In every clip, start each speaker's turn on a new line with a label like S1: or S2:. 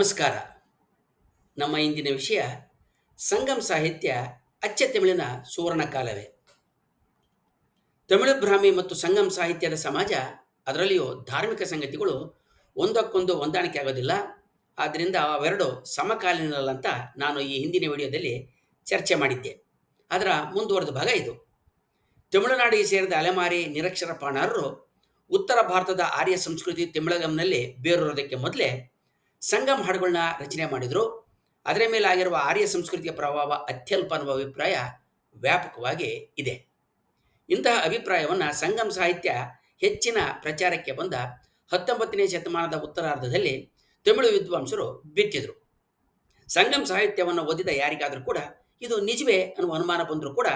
S1: ನಮಸ್ಕಾರ. ನಮ್ಮ ಇಂದಿನ ವಿಷಯ ಸಂಗಮ್ ಸಾಹಿತ್ಯ ಅಚ್ಚ ತಮಿಳಿನ ಸುವರ್ಣ ಕಾಲವೇ. ತಮಿಳು ಭ್ರಾಮಿ ಮತ್ತು ಸಂಗಮ್ ಸಾಹಿತ್ಯದ ಸಮಾಜ ಅದರಲ್ಲಿಯೂ ಧಾರ್ಮಿಕ ಸಂಗತಿಗಳು ಒಂದಕ್ಕೊಂದು ಹೊಂದಾಣಿಕೆ ಆಗೋದಿಲ್ಲ. ಆದ್ದರಿಂದ ಅವೆರಡು ಸಮಕಾಲೀನಲ್ಲಂತ ನಾನು ಈ ಹಿಂದಿನ ವಿಡಿಯೋದಲ್ಲಿ ಚರ್ಚೆ ಮಾಡಿದ್ದೆ. ಅದರ ಮುಂದುವರೆದ ಭಾಗ ಇದು. ತಮಿಳುನಾಡಿಗೆ ಸೇರಿದ ಅಲೆಮಾರಿ ನಿರಕ್ಷರ ಪಾಣಾರರು ಉತ್ತರ ಭಾರತದ ಆರ್ಯ ಸಂಸ್ಕೃತಿ ತಮಿಳಗಂನಲ್ಲಿ ಬೇರೂರೋದಕ್ಕೆ ಮೊದಲೇ ಸಂಗಮ್ ಹಾಡುಗಳನ್ನ ರಚನೆ ಮಾಡಿದರು. ಅದರ ಮೇಲೆ ಆಗಿರುವ ಆರ್ಯ ಸಂಸ್ಕೃತಿಯ ಪ್ರಭಾವ ಅತ್ಯಲ್ಪ ಅನ್ನುವ ಅಭಿಪ್ರಾಯ ವ್ಯಾಪಕವಾಗಿ ಇದೆ. ಇಂತಹ ಅಭಿಪ್ರಾಯವನ್ನು ಸಂಗಮ್ ಸಾಹಿತ್ಯ ಹೆಚ್ಚಿನ ಪ್ರಚಾರಕ್ಕೆ ಬಂದ ಹತ್ತೊಂಬತ್ತನೇ ಶತಮಾನದ ಉತ್ತರಾರ್ಧದಲ್ಲಿ ತಮಿಳು ವಿದ್ವಾಂಸರು ಬಿತ್ತಿದರು. ಸಂಗಮ್ ಸಾಹಿತ್ಯವನ್ನು ಓದಿದ ಯಾರಿಗಾದರೂ ಕೂಡ ಇದು ನಿಜವೇ ಅನ್ನುವ ಅನುಮಾನ ಬಂದರೂ ಕೂಡ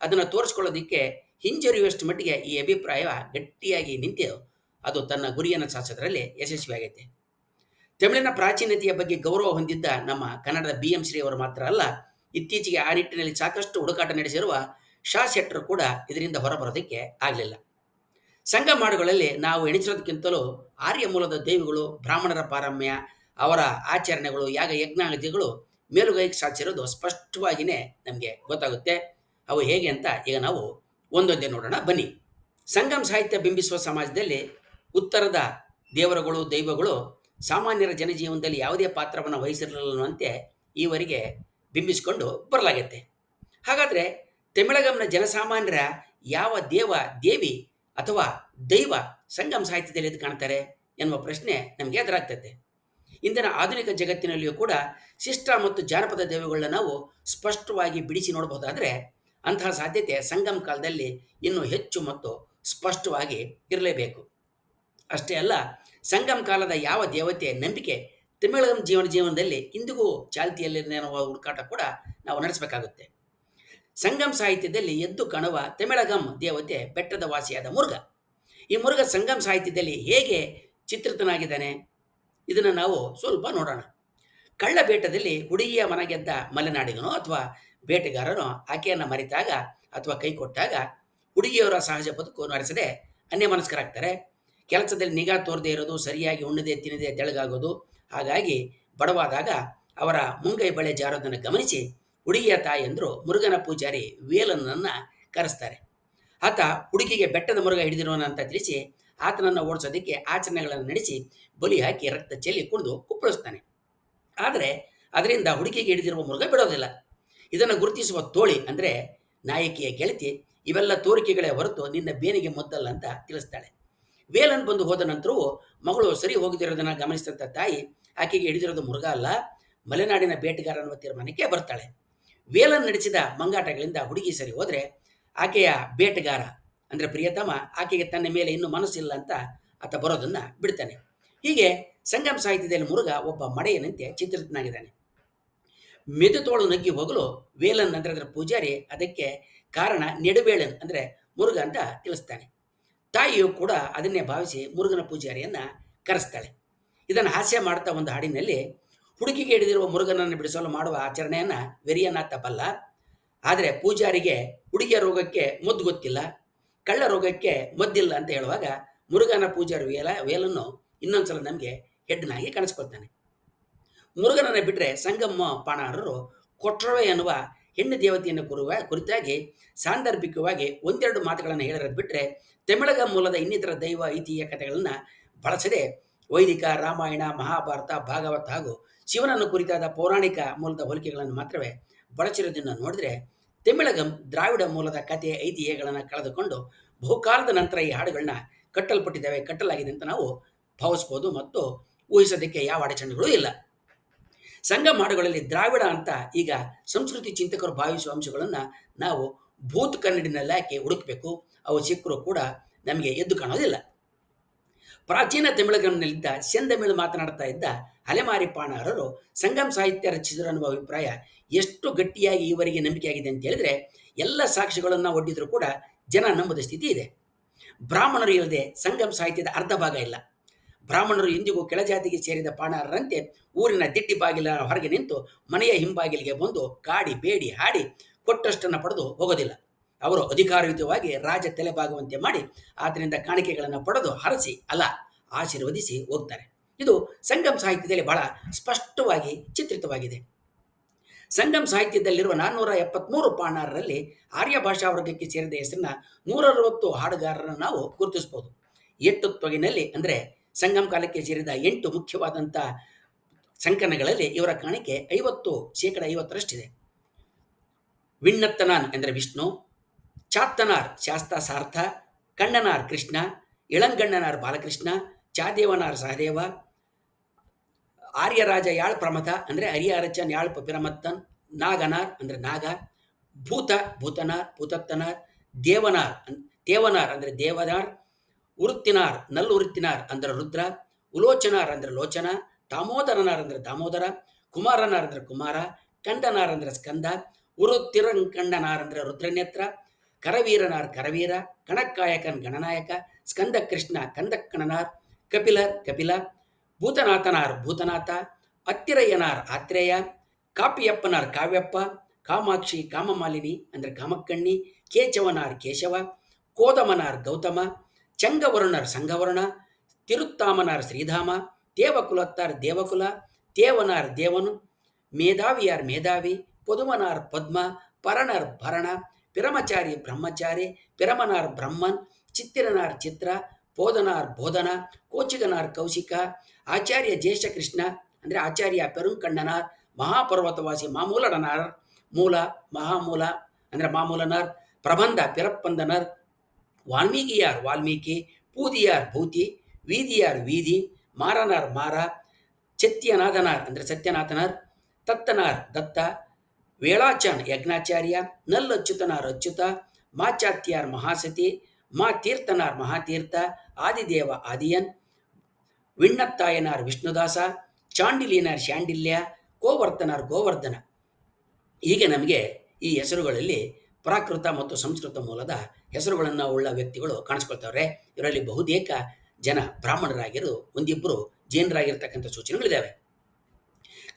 S1: ಅದನ್ನು ತೋರಿಸ್ಕೊಳ್ಳೋದಕ್ಕೆ ಹಿಂಜರಿಯುವಷ್ಟು ಮಟ್ಟಿಗೆ ಈ ಅಭಿಪ್ರಾಯ ಗಟ್ಟಿಯಾಗಿ ನಿಂತು ಅದು ತನ್ನ ಗುರಿಯನ್ನು ಸಾಧಿಸೋದ್ರಲ್ಲಿ ಯಶಸ್ವಿಯಾಗೈತೆ. ತಮಿಳಿನ ಪ್ರಾಚೀನತೆಯ ಬಗ್ಗೆ ಗೌರವ ಹೊಂದಿದ್ದ ನಮ್ಮ ಕನ್ನಡದ ಬಿ ಎಂ ಶ್ರೀ ಅವರು ಮಾತ್ರ ಅಲ್ಲ, ಇತ್ತೀಚೆಗೆ ಆ ನಿಟ್ಟಿನಲ್ಲಿ ಸಾಕಷ್ಟು ಹುಡುಕಾಟ ನಡೆಸಿರುವ ಶಾ ಶೆಟ್ಟರು ಕೂಡ ಇದರಿಂದ ಹೊರಬರೋದಕ್ಕೆ ಆಗಲಿಲ್ಲ. ಸಂಘ ಮಾಡುಗಳಲ್ಲಿ ನಾವು ಎಣಿಸಿರೋದಕ್ಕಿಂತಲೂ ಆರ್ಯ ಮೂಲದ ದೇವಿಗಳು, ಬ್ರಾಹ್ಮಣರ ಪಾರಮ್ಯ, ಅವರ ಆಚರಣೆಗಳು, ಯಾಗ ಯಜ್ಞಾಗತಿಗಳು ಮೇಲುಗೈಗೆ ಸಾಧಿಸಿರೋದು ಸ್ಪಷ್ಟವಾಗಿಯೇ ನಮಗೆ ಗೊತ್ತಾಗುತ್ತೆ. ಅವು ಹೇಗೆ ಅಂತ ಈಗ ನಾವು ಒಂದೊಂದೇ ನೋಡೋಣ. ಬನ್ನಿ. ಸಂಗಮ್ ಸಾಹಿತ್ಯ ಬಿಂಬಿಸುವ ಸಮಾಜದಲ್ಲಿ ಉತ್ತರದ ದೇವರುಗಳು, ದೈವಗಳು ಸಾಮಾನ್ಯರ ಜನಜೀವನದಲ್ಲಿ ಯಾವುದೇ ಪಾತ್ರವನ್ನು ವಹಿಸಿರಲಿಲ್ಲವಂತೆ ಈವರೆಗೆ ಬಿಂಬಿಸಿಕೊಂಡು ಬರಲಾಗತ್ತೆ ಹಾಗಾದರೆ ತಮಿಳಗಂನ ಜನಸಾಮಾನ್ಯರ ಯಾವ ದೇವ, ದೇವಿ ಅಥವಾ ದೈವ ಸಂಗಮ ಸಾಹಿತ್ಯದಲ್ಲಿ ಎದ್ದು ಕಾಣ್ತಾರೆ ಎನ್ನುವ ಪ್ರಶ್ನೆ ನಮಗೆ ಎದುರಾಗ್ತದೆ ಇಂದಿನ ಆಧುನಿಕ ಜಗತ್ತಿನಲ್ಲಿಯೂ ಕೂಡ ಶಿಷ್ಟ ಮತ್ತು ಜಾನಪದ ದೇವಗಳನ್ನ ನಾವು ಸ್ಪಷ್ಟವಾಗಿ ಬಿಡಿಸಿ ನೋಡಬಹುದಾದರೆ ಅಂತಹ ಸಾಧ್ಯತೆ ಸಂಗಮ ಕಾಲದಲ್ಲಿ ಇನ್ನೂ ಹೆಚ್ಚು ಮತ್ತು ಸ್ಪಷ್ಟವಾಗಿ ಇರಲೇಬೇಕು. ಅಷ್ಟೇ ಅಲ್ಲ ಸಂಗಮ ಕಾಲದ ಯಾವ ದೇವತೆಯ ನಂಬಿಕೆ ತಮಿಳಗಂ ಜೀವನ ಜೀವನದಲ್ಲಿ ಇಂದಿಗೂ ಚಾಲ್ತಿಯಲ್ಲಿರುವ ಹುಡುಕಾಟ ಕೂಡ ನಾವು ನಡೆಸಬೇಕಾಗುತ್ತೆ. ಸಂಗಮ್ ಸಾಹಿತ್ಯದಲ್ಲಿ ಎದ್ದು ಕಾಣುವ ತಮಿಳಗಂ ದೇವತೆ ಬೆಟ್ಟದ ವಾಸಿಯಾದ ಮುರುಘ. ಈ ಮುರುಘ ಸಂಗಮ್ ಸಾಹಿತ್ಯದಲ್ಲಿ ಹೇಗೆ ಚಿತ್ರಿತನಾಗಿದ್ದಾನೆ? ಇದನ್ನು ನಾವು ಸ್ವಲ್ಪ ನೋಡೋಣ. ಕಳ್ಳ ಬೇಟದಲ್ಲಿ ಹುಡುಗಿಯ ಮನಗೆದ್ದ ಮಲೆನಾಡಿಗನೋ ಅಥವಾ ಬೇಟೆಗಾರನೋ ಆಕೆಯನ್ನು ಮರಿತಾಗ ಅಥವಾ ಕೈ ಕೊಟ್ಟಾಗ ಹುಡುಗಿಯವರ ಸಹಜ ಬದುಕು ನಡೆಸದೆ ಅನ್ಯಮನಸ್ಕರಾಗ್ತಾರೆ. ಕೆಲಸದಲ್ಲಿ ನಿಗಾ ತೋರದೇ ಇರೋದು, ಸರಿಯಾಗಿ ಉಣ್ಣದೆ, ತಿನ್ನದೆ, ತೆಳಗಾಗೋದು. ಹಾಗಾಗಿ ಬಡವಾದಾಗ ಅವರ ಮುಂಗೈ ಬಳೆ ಜಾರೋದನ್ನು ಗಮನಿಸಿ, ಹುಡುಗಿಯ ತಾಯಂದರು ಮುರುಗನ ಪೂಜಾರಿ ವೇಲನನ್ನು ಕರೆಸ್ತಾರೆ. ಆತ ಹುಡುಗಿಗೆ ಬೆಟ್ಟದ ಮುರುಗ ಹಿಡಿದಿರೋನ ಅಂತ ತಿಳಿಸಿ, ಆತನನ್ನು ಓಡಿಸೋದಕ್ಕೆ ಆಚರಣೆಗಳನ್ನು ನಡೆಸಿ, ಬಲಿ ಹಾಕಿ ರಕ್ತ ಚೆಲ್ಲಿ ಕುಡಿದು ಕುಪ್ಪಳಿಸ್ತಾನೆ. ಆದರೆ ಅದರಿಂದ ಹುಡುಗಿಗೆ ಹಿಡಿದಿರುವ ಮುರುಗ ಬಿಡೋದಿಲ್ಲ. ಇದನ್ನು ಗುರುತಿಸುವ ತೋಳಿ ಅಂದರೆ ನಾಯಕಿಯ ಗೆಳತಿ, ಇವೆಲ್ಲ ತೋರಿಕೆಗಳೇ ಹೊರತು ನಿನ್ನ ಬೇನಿಗೆ ಮೊದ್ದಲ್ಲ ಅಂತ ತಿಳಿಸ್ತಾಳೆ. ವೇಲನ್ ಬಂದು ಹೋದ ನಂತರವೂ ಮಗಳು ಸರಿ ಹೋಗ್ತಿರೋದನ್ನ ಗಮನಿಸಿದಂಥ ತಾಯಿ, ಆಕೆಗೆ ಹಿಡಿದಿರೋದು ಮುರುಗ ಅಲ್ಲ, ಮಲೆನಾಡಿನ ಬೇಟೆಗಾರ ಅನ್ನುವ ತೀರ್ಮಾನಕ್ಕೆ ಬರ್ತಾಳೆ. ವೇಲನ್ ನಡೆಸಿದ ಮಂಗಾಟಗಳಿಂದ ಹುಡುಗಿ ಸರಿ ಹೋದರೆ ಆಕೆಯ ಬೇಟೆಗಾರ ಅಂದರೆ ಪ್ರಿಯತಮ ಆಕೆಗೆ ತನ್ನ ಮೇಲೆ ಇನ್ನೂ ಮನಸ್ಸಿಲ್ಲ ಅಂತ ಆತ ಬರೋದನ್ನು ಬಿಡ್ತಾನೆ. ಹೀಗೆ ಸಂಗಮ ಸಾಹಿತ್ಯದಲ್ಲಿ ಮುರುಗ ಒಬ್ಬ ಮಡೆಯನಂತೆ ಚಿತ್ರಿತನಾಗಿದ್ದಾನೆ. ಮೆದುತೋಳು ನಗ್ಗಿ ಹೋಗಲು ವೇಲನ್ ಅಂದರೆ ಅದರ ಪೂಜಾರಿ ಅದಕ್ಕೆ ಕಾರಣ ನೆಡುವೇಳನ್ ಅಂದರೆ ಮುರುಗ ಅಂತ ತಿಳಿಸ್ತಾನೆ. ತಾಯಿಯು ಕೂಡ ಅದನ್ನೇ ಭಾವಿಸಿ ಮುರುಗನ ಪೂಜಾರಿಯನ್ನು ಕರೆಸ್ತಾಳೆ. ಇದನ್ನು ಹಾಸ್ಯ ಮಾಡ್ತಾ ಒಂದು ಹಾಡಿನಲ್ಲಿ, ಹುಡುಗಿಗೆ ಹಿಡಿದಿರುವ ಮುರುಗನನ್ನು ಬಿಡಿಸಲು ಮಾಡುವ ಆಚರಣೆಯನ್ನು ವೆರಿಯನ್ನ ತಪ್ಪಲ್ಲ ಆದರೆ ಪೂಜಾರಿಗೆ ಹುಡುಗಿಯ ರೋಗಕ್ಕೆ ಮದ್ದು ಗೊತ್ತಿಲ್ಲ, ಕಳ್ಳ ರೋಗಕ್ಕೆ ಮದ್ದಿಲ್ಲ ಅಂತ ಹೇಳುವಾಗ ಮುರುಗನ ಪೂಜಾರಿ ವೇಲ, ವೇಲನ್ನು ಇನ್ನೊಂದ್ಸಲ ನಮಗೆ ಹೆಡ್ನಾಗಿ ಕಾಣಿಸ್ಕೊಳ್ತಾನೆ. ಮುರುಗನನ್ನು ಬಿಟ್ಟರೆ ಸಂಗಮ್ಮ ಪಾಣಾರರು ಕೊಟ್ರವೆ ಎನ್ನುವ ಹೆಣ್ಣು ದೇವತೆಯನ್ನು ಕುರುವ ಕುರಿತಾಗಿ ಸಾಂದರ್ಭಿಕವಾಗಿ ಒಂದೆರಡು ಮಾತುಗಳನ್ನು ಹೇಳಿರೋದು ಬಿಟ್ಟರೆ ತಮಿಳಗ ಮೂಲದ ಇನ್ನಿತರ ದೈವ ಐತಿಹ್ಯ ಕಥೆಗಳನ್ನು ಬಳಸದೆ ವೈದಿಕ, ರಾಮಾಯಣ, ಮಹಾಭಾರತ, ಭಾಗವತ ಹಾಗೂ ಶಿವನನ್ನು ಕುರಿತಾದ ಪೌರಾಣಿಕ ಮೂಲದ ಹೋಲಿಕೆಗಳನ್ನು ಮಾತ್ರವೇ ಬಳಸಿರೋದನ್ನು ನೋಡಿದರೆ ತಮಿಳಗಂ ದ್ರಾವಿಡ ಮೂಲದ ಕಥೆ ಐತಿಹ್ಯಗಳನ್ನು ಕಳೆದುಕೊಂಡು ಬಹುಕಾಲದ ನಂತರ ಈ ಹಾಡುಗಳನ್ನ ಕಟ್ಟಲ್ಪಟ್ಟಿದ್ದಾವೆ, ಕಟ್ಟಲಾಗಿದೆ ಅಂತ ನಾವು ಭಾವಿಸ್ಬೋದು ಮತ್ತು ಊಹಿಸೋದಕ್ಕೆ ಯಾವ ಅಡಚಣೆಗಳೂ ಇಲ್ಲ. ಸಂಗಮ ಮಾಡುಗಳಲ್ಲಿ ದ್ರಾವಿಡ ಅಂತ ಈಗ ಸಂಸ್ಕೃತಿ ಚಿಂತಕರು ಭಾವಿಸುವ ಅಂಶಗಳನ್ನು ನಾವು ಭೂತ್ ಕನ್ನಡಿನಲ್ಲಿ ಹಾಕಿ ಹುಡುಕಬೇಕು. ಅವು ಸಿಕ್ಕರೂ ಕೂಡ ನಮಗೆ ಎದ್ದು ಕಾಣೋದಿಲ್ಲ. ಪ್ರಾಚೀನ ತಮಿಳುಗಂನಲ್ಲಿದ್ದ ಸೆಂದಮಿಳು ಮಾತನಾಡ್ತಾ ಇದ್ದ ಅಲೆಮಾರಿ ಪಾಣಾರರು ಸಂಗಮ ಸಾಹಿತ್ಯ ರಚಿಸಿದರು ಅನ್ನುವ ಅಭಿಪ್ರಾಯ ಎಷ್ಟು ಗಟ್ಟಿಯಾಗಿ ಈವರೆಗೆ ನಂಬಿಕೆಯಾಗಿದೆ ಅಂತ ಹೇಳಿದ್ರೆ ಎಲ್ಲ ಸಾಕ್ಷಿಗಳನ್ನು ಒಡ್ಡಿದರೂ ಕೂಡ ಜನ ನಂಬದ ಸ್ಥಿತಿ ಇದೆ. ಬ್ರಾಹ್ಮಣರು ಇಲ್ಲದೆ ಸಂಗಮ ಸಾಹಿತ್ಯದ ಅರ್ಧ ಭಾಗ ಇಲ್ಲ. ಬ್ರಾಹ್ಮಣರು ಇಂದಿಗೂ ಕೆಳಜಾತಿಗೆ ಸೇರಿದ ಪಾಣಾರರಂತೆ ಊರಿನ ದಿಟ್ಟಿ ಬಾಗಿಲ ಹೊರಗೆ ನಿಂತು ಮನೆಯ ಹಿಂಬಾಗಿಲಿಗೆ ಬಂದು ಕಾಡಿ, ಬೇಡಿ ಹಾಡಿ ಕೊಟ್ಟಷ್ಟನ್ನು ಪಡೆದು ಹೋಗೋದಿಲ್ಲ. ಅವರು ಅಧಿಕಾರಯುತವಾಗಿ ರಾಜ ತಲೆಬಾಗುವಂತೆ ಮಾಡಿ ಆತನಿಂದ ಕಾಣಿಕೆಗಳನ್ನು ಪಡೆದು ಹರಸಿ ಅಲ್ಲ, ಆಶೀರ್ವದಿಸಿ ಹೋಗ್ತಾರೆ. ಇದು ಸಂಗಮ್ ಸಾಹಿತ್ಯದಲ್ಲಿ ಬಹಳ ಸ್ಪಷ್ಟವಾಗಿ ಚಿತ್ರಿತವಾಗಿದೆ. ಸಂಗಮ್ ಸಾಹಿತ್ಯದಲ್ಲಿರುವ ನಾನ್ನೂರ ಎಪ್ಪತ್ತ್ಮೂರು ಪಾಣಾರರಲ್ಲಿ ಆರ್ಯ ಭಾಷಾ ವರ್ಗಕ್ಕೆ ಸೇರಿದ ಹೆಸರಿನ ನೂರ ಅರವತ್ತು ಹಾಡುಗಾರರನ್ನು ನಾವು ಗುರುತಿಸಬಹುದು ಎಟ್ಟು ತೊಗಿನಲ್ಲಿ ಅಂದರೆ ಸಂಗಮ್ ಕಾಲಕ್ಕೆ ಸೇರಿದ ಎಂಟು ಮುಖ್ಯವಾದಂಥ ಸಂಕನಗಳಲ್ಲಿ ಇವರ ಕಾಣಿಕೆ ಐವತ್ತು ಶೇಕಡ ಐವತ್ತರಷ್ಟಿದೆ. ವಿಣ್ಣತ್ತನಾನ್ ಎಂದರೆ ವಿಷ್ಣು, ಚಾತ್ತನಾರ್ ಶಾಸ್ತ ಸಾರ್ಥ, ಕಣ್ಣನಾರ್ ಕೃಷ್ಣ, ಇಳಂಗಣ್ಣನಾರ್ ಬಾಲಕೃಷ್ಣ, ಚಾದೇವನಾರ್ ಸಹದೇವ, ಆರ್ಯರಾಜ ಯಾಳ್ ಪ್ರಮಥ ಅಂದರೆ ಹರಿಹರಚನ್ ಯಾಳ್ ಪಿರಮತ್ತನ್ ನಾಗನಾರ್ ಅಂದರೆ ನಾಗ, ಭೂತ ಭೂತನಾರ್, ಭೂತತ್ತನಾರ್, ದೇವನಾರ್ ದೇವನಾರ್ ಅಂದರೆ ದೇವನಾರ್ உறுத்தினார் நல் உறுத்தினார் அந்த ருத்ரா உலோச்சனார் அந்த லோச்சனா தாமோதரனார் என்ற தாமோதரா குமாரனார் என்ற குமாரா கண்டனார் என்ற ஸ்கந்தா உரு திறங்கண்ணனார் என்ற ருத்ரநேத்ரா கரவீரனார் கரவீரா கணக்காயக்கன் கணநாயக்கா ஸ்கந்த கிருஷ்ணா கந்தக்கணனார் கபிலர் கபிலா பூதநாத்தனார் பூதநாத்தா அத்திரையனார் ஆத்திரேயா காப்பியப்பனார் காவியப்பா காமாட்சி காமமாலினி என்ற காமக்கண்ணி கேச்சவனார் கேசவா கோதமனார் கௌதமா ಚಂಗವರುಣರ್ ಸಂಗವರ್ಣ ತಿರುತ್ತಾಮನಾರ್ ಶ್ರೀಧಾಮ ದೇವಕುಲತ್ತಾರ್ ದೇವಕುಲ ದೇವನಾರ್ ದೇವನು ಮೇಧಾವಿಯಾರ್ ಮೇಧಾವಿ ಪದುಮನಾರ್ ಪದ್ಮ ಪರಣರ್ ಭರಣ ಪಿರಮಚಾರಿ ಬ್ರಹ್ಮಚಾರಿ ಪಿರಮನಾರ್ ಬ್ರಹ್ಮನ್ ಚಿತ್ತಿರನಾರ್ ಚಿತ್ರ ಬೋಧನಾರ್ ಬೋಧನ ಕೋಚಿಗನಾರ್ ಕೌಶಿಕ ಆಚಾರ್ಯ ಜೇಷಕೃಷ್ಣ ಅಂದರೆ ಆಚಾರ್ಯ ಪೆರುಂಕಣ್ಣನಾರ್ ಮಹಾಪರ್ವತವಾಸಿ ಮಾಮೂಲಡನಾರ್ ಮೂಲ ಮಹಾಮೂಲ ಅಂದರೆ ಮಾಮೂಲನಾರ್ ಪ್ರಬಂಧ ಪಿರಪ್ಪಂದನರ್ ವಾಲ್ಮೀಕಿಯಾರ್ ವಾಲ್ಮೀಕಿ, ಪೂದಿಯಾರ್ ಭೂತಿ, ವೀದಿಯಾರ್ ವೀದಿ, ಮಾರನಾರ್ ಮಾರ ಚತ್ಯನಾಥನಾರ್ ಅಂದರೆ ಸತ್ಯನಾಥನಾರ್, ತತ್ತನಾರ್ ದತ್ತ, ವೇಳಾಚನ್ ಯಜ್ಞಾಚಾರ್ಯ ನಲ್ ಅಚ್ಯುತನಾರ್ ಅಚ್ಯುತ, ಮಾಚಾತ್ಯಾರ್ ಮಹಾಸತಿ, ಮಾ ತೀರ್ಥನಾರ್ ಮಹಾತೀರ್ಥ, ಆದಿದೇವ ಆದಿಯನ್, ವಿಣ್ಣತ್ತಾಯನಾರ್ ವಿಷ್ಣುದಾಸ, ಚಾಂಡಿಲಿಯನಾರ್ ಶಾಂಡಿಲ್ಯ ಗೋವರ್ಧನಾರ್ ಗೋವರ್ಧನ. ಹೀಗೆ ನಮಗೆ ಈ ಹೆಸರುಗಳಲ್ಲಿ ಪ್ರಾಕೃತ ಮತ್ತು ಸಂಸ್ಕೃತ ಮೂಲದ ಹೆಸರುಗಳನ್ನು ಉಳ್ಳ ವ್ಯಕ್ತಿಗಳು ಕಾಣಿಸ್ಕೊಳ್ತಾವ್ರೆ. ಇವರಲ್ಲಿ ಬಹುತೇಕ ಜನ ಬ್ರಾಹ್ಮಣರಾಗಿರು ಒಂದಿಬ್ಬರು ಜೈನರಾಗಿರ್ತಕ್ಕಂಥ ಸೂಚನೆಗಳಿದ್ದಾವೆ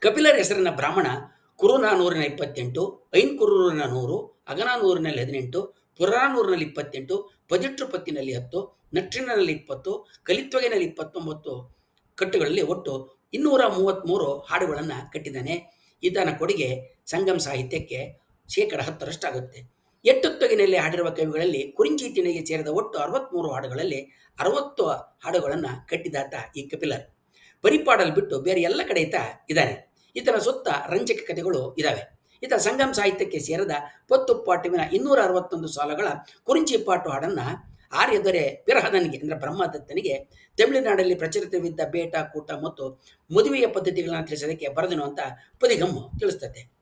S1: ಕಪಿಲರ ಹೆಸರಿನ ಬ್ರಾಹ್ಮಣ ಕುರುನಾನೂರಿನ ಇಪ್ಪತ್ತೆಂಟು ಐನ್ಕುರೂರಿನ ನೂರು ಅಗನಾನೂರಿನಲ್ಲಿ ಹದಿನೆಂಟು ಪುರಾನೂರಿನಲ್ಲಿ ಇಪ್ಪತ್ತೆಂಟು, ಪದಿಟ್ರುಪತ್ತಿನಲ್ಲಿ ಹತ್ತು, ನಟ್ರಿನಲ್ಲಿ ಇಪ್ಪತ್ತು, ಕಲಿತ್ವಗೆನಲ್ಲಿ ಇಪ್ಪತ್ತೊಂಬತ್ತು ಕಟ್ಟುಗಳಲ್ಲಿ ಒಟ್ಟು ಇನ್ನೂರ ಮೂವತ್ತ್ಮೂರು ಹಾಡುಗಳನ್ನು ಕಟ್ಟಿದ್ದಾನೆ. ಈತನ ಕೊಡುಗೆ ಸಂಗಮ್ ಸಾಹಿತ್ಯಕ್ಕೆ ಶೇಕಡ ಹತ್ತರಷ್ಟಾಗುತ್ತೆ. ಎಟ್ಟುತ್ತೊಗಿನಲ್ಲಿ ಹಾಡಿರುವ ಕವಿಗಳಲ್ಲಿ ಕುರಿಂಚಿ ಸೇರಿದ ಒಟ್ಟು ಅರವತ್ತ್ಮೂರು ಹಾಡುಗಳಲ್ಲಿ ಅರವತ್ತು ಹಾಡುಗಳನ್ನು ಕಟ್ಟಿದಾತ ಈ ಕಪಿಲರ್. ಬರಿಪಾಡಲ್ ಬಿಟ್ಟು ಬೇರೆ ಎಲ್ಲ ಕಡೆ ಈತ ಇದ್ದಾನೆ ಈತನ ಸುತ್ತ ರಂಜಕ ಕಥೆಗಳು ಇದ್ದಾವೆ ಈತ ಸಂಗಮ್ ಸಾಹಿತ್ಯಕ್ಕೆ ಸೇರಿದ ಪತ್ತು ಪಾಟುವಿನ ಇನ್ನೂರ ಅರವತ್ತೊಂದು ಸಾಲುಗಳ ಕುರಿಂಚಿ ಪಾಟು ಹಾಡನ್ನು ಆರ್ಯದೊರೆ ಪಿರಹದನಿಗೆ ಅಂದರೆ ಬ್ರಹ್ಮದತ್ತನಿಗೆ ತಮಿಳುನಾಡಲ್ಲಿ ಪ್ರಚಲಿತವಿದ್ದ ಬೇಟ, ಕೂಟ ಮತ್ತು ಮದುವೆಯ ಪದ್ಧತಿಗಳನ್ನು ತಿಳಿಸೋದಕ್ಕೆ ಬರೆದನು ಅಂತ ಪುದಿಗಮ್ಮು ತಿಳಿಸ್ತದೆ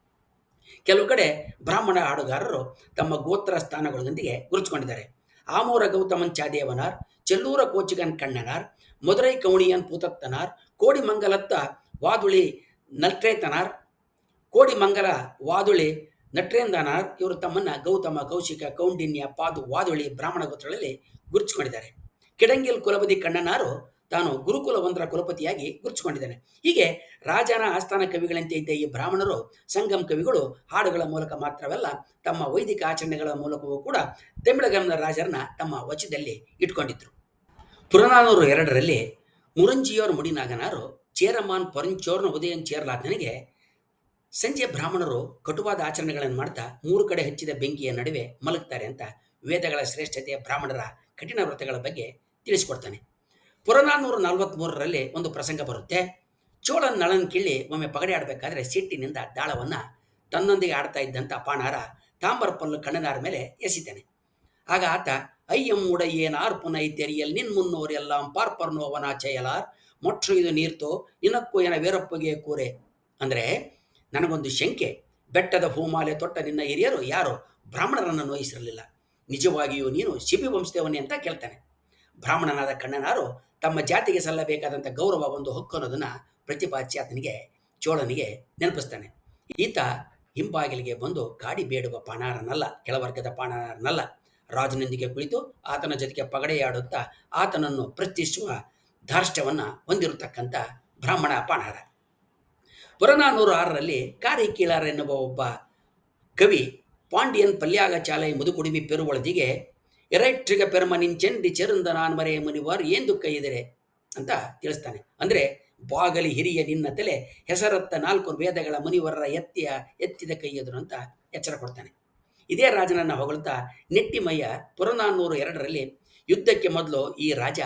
S1: ಕೆಲವು ಕಡೆ ಬ್ರಾಹ್ಮಣ ಹಾಡುಗಾರರು ತಮ್ಮ ಗೋತ್ರ ಸ್ಥಾನಗಳೊಂದಿಗೆ ಗುರುತಿಸಿಕೊಂಡಿದ್ದಾರೆ. ಆಮೂರ ಗೌತಮನ್ ಚಾದೇವನಾರ್ ಚೆಲ್ಲೂರ ಕೋಚಿಗನ್ ಕಣ್ಣನಾರ್ ಮದುರೈ ಕೌಣಿಯನ್ ಪೂತತ್ತನಾರ್ ಕೋಡಿಮಂಗಲತ್ತ ವಾದುಳಿ ನಟ್ರೇತನಾರ್ ಕೋಡಿಮಂಗಲ ವಾದುಳಿ ನಟ್ರೇಂದನಾರ್ ಇವರು ತಮ್ಮನ್ನ ಗೌತಮ, ಕೌಶಿಕ, ಕೌಂಡಿನ್ಯ, ಪಾದು, ವಾದುಳಿ, ಬ್ರಾಹ್ಮಣ ಗೋತ್ರಗಳಲ್ಲಿ ಗುರುತಿಸಿಕೊಂಡಿದ್ದಾರೆ. ಕಿಡಂಗಿಲ್ ಕುಲಬದಿ ಕಣ್ಣನಾರು ತಾನು ಗುರುಕುಲ ಒಂದರ ಕುಲಪತಿಯಾಗಿ ಗುರುತಿಸಿಕೊಂಡಿದ್ದಾನೆ. ಹೀಗೆ ರಾಜನ ಆಸ್ಥಾನ ಕವಿಗಳಂತೆ ಇದ್ದ ಈ ಬ್ರಾಹ್ಮಣರು ಸಂಗಮ್ ಕವಿಗಳು ಹಾಡುಗಳ ಮೂಲಕ ಮಾತ್ರವಲ್ಲ, ತಮ್ಮ ವೈದಿಕ ಆಚರಣೆಗಳ ಮೂಲಕವೂ ಕೂಡ ತಮಿಳಗಮನ ರಾಜರನ್ನ ತಮ್ಮ ವಚದಲ್ಲಿ ಇಟ್ಕೊಂಡಿದ್ರು ಪುರನಾನೂರು ಎರಡರಲ್ಲಿ ಮುರಂಜಿಯೋರ್ ಮುಡಿನಾಗನಾರು ಚೇರಮಾನ್ ಪರಂಚೋರ್ನ ಉದಯನ್ ಚೇರ್ಲಾದನಿಗೆ ಸಂಜೆ ಬ್ರಾಹ್ಮಣರು ಕಟುವಾದ ಆಚರಣೆಗಳನ್ನು ಮಾಡ್ತಾ ಮೂರು ಕಡೆ ಹಚ್ಚಿದ ಬೆಂಕಿಯ ನಡುವೆ ಮಲಗ್ತಾರೆ ಅಂತ ವೇದಗಳ ಶ್ರೇಷ್ಠತೆಯ ಬ್ರಾಹ್ಮಣರ ಕಠಿಣ ವ್ರತಗಳ ಬಗ್ಗೆ ತಿಳಿಸಿಕೊಡ್ತಾನೆ. ಪುರನಾನೂರ ನಲವತ್ತ್ಮೂರರಲ್ಲಿ ಒಂದು ಪ್ರಸಂಗ ಬರುತ್ತೆ. ಚೋಳನ್ ನಳನ್ ಕಿಳ್ಳಿ ಒಮ್ಮೆ ಪಗಡೆ ಆಡಬೇಕಾದ್ರೆ ಸಿಟ್ಟಿನಿಂದ ದಾಳವನ್ನು ತನ್ನೊಂದಿಗೆ ಆಡ್ತಾ ಇದ್ದಂಥ ಪಾಣಾರ ತಾಮ್ರ ಪಲ್ಲು ಕಣ್ಣನಾರ ಮೇಲೆ ಎಸಿತಾನೆ. ಆಗ ಆತ, ಅಯ್ಯಂ ಏನಾರ್ ಪುನೈ ತೆರಿಯಲ್, ನಿನ್ ಮುನ್ನೋರು ಎಲ್ಲ ಪಾರ್ಪರ್ ಚಯಲಾರ್. ಮೊಟ್ರು ಇದು ನೀರ್ತೋ, ನಿನಕ್ಕೂ ಏನ ವೀರಪ್ಪಗೆ ಕೂರೆ. ಅಂದರೆ, ನನಗೊಂದು ಶಂಕೆ. ಬೆಟ್ಟದ ಹೂಮಾಲೆ ತೊಟ್ಟ ನಿನ್ನ ಹಿರಿಯರು ಯಾರು? ಬ್ರಾಹ್ಮಣರನ್ನು ನೋಯಿಸಿರಲಿಲ್ಲ. ನಿಜವಾಗಿಯೂ ನೀನು ಶಿಬಿ ವಂಶದೇವನೇ ಅಂತ ಕೇಳ್ತಾನೆ. ಬ್ರಾಹ್ಮಣನಾದ ಕಣ್ಣನಾರು ತಮ್ಮ ಜಾತಿಗೆ ಸಲ್ಲಬೇಕಾದಂಥ ಗೌರವ ಒಂದು ಹಕ್ಕು ಅನ್ನೋದನ್ನು ಪ್ರತಿಪಾದಿಸಿ ಆತನಿಗೆ, ಚೋಳನಿಗೆ ನೆನಪಿಸ್ತಾನೆ. ಈತ ಹಿಂಬಾಗಿಲಿಗೆ ಬಂದು ಗಾಡಿ ಬೇಡುವ ಪಾಣಾರನಲ್ಲ, ಕೆಳವರ್ಗದ ಪಾಣಾರನಲ್ಲ. ರಾಜನೊಂದಿಗೆ ಕುಳಿತು ಆತನ ಜೊತೆಗೆ ಪಗಡೆಯಾಡುತ್ತಾ ಆತನನ್ನು ಪ್ರಶ್ನಿಸುವ ಧಾರ್ಷ್ಟ್ಯವನ್ನು ಹೊಂದಿರತಕ್ಕಂಥ ಬ್ರಾಹ್ಮಣ ಪಾಣಾರ. ಪುರನಾನೂರು ಆರರಲ್ಲಿ ಕಾರಿಕೀಳಾರ ಎನ್ನುವ ಒಬ್ಬ ಕವಿ ಪಾಂಡಿಯನ್ ಪಲ್ಯಾಗ ಚಾಲೆಯ ಮುದುಕುಡಿಮಿ ಪೆರುವಳದಿಗೆ ಎರೈಟ್ರಿಗ ಪೆರ್ಮನಿನ್ ಚೆಂಡಿ ಚೆರುಂದ ನಾನು ಮರೆಯ ಮುನಿವಾರ್ ಏನ್ ದುಃಖ ಇದ್ರೆ ಅಂತ ತಿಳಿಸ್ತಾನೆ. ಅಂದರೆ ಬಾಗಲಿ ಹಿರಿಯ ನಿನ್ನ ತಲೆ ಹೆಸರತ್ತ ನಾಲ್ಕು ವೇದಗಳ ಮುನಿವರರ ಎತ್ತಿಯ ಎತ್ತಿದ ಕೈಯದರು ಅಂತ ಎಚ್ಚರ ಕೊಡ್ತಾನೆ. ಇದೇ ರಾಜನನ್ನ ಹೊಗಳ್ತಾ ನೆಟ್ಟಿಮಯ್ಯ ಪುರನಾನ್ನೂರು ಎರಡರಲ್ಲಿ ಯುದ್ಧಕ್ಕೆ ಮೊದಲು ಈ ರಾಜ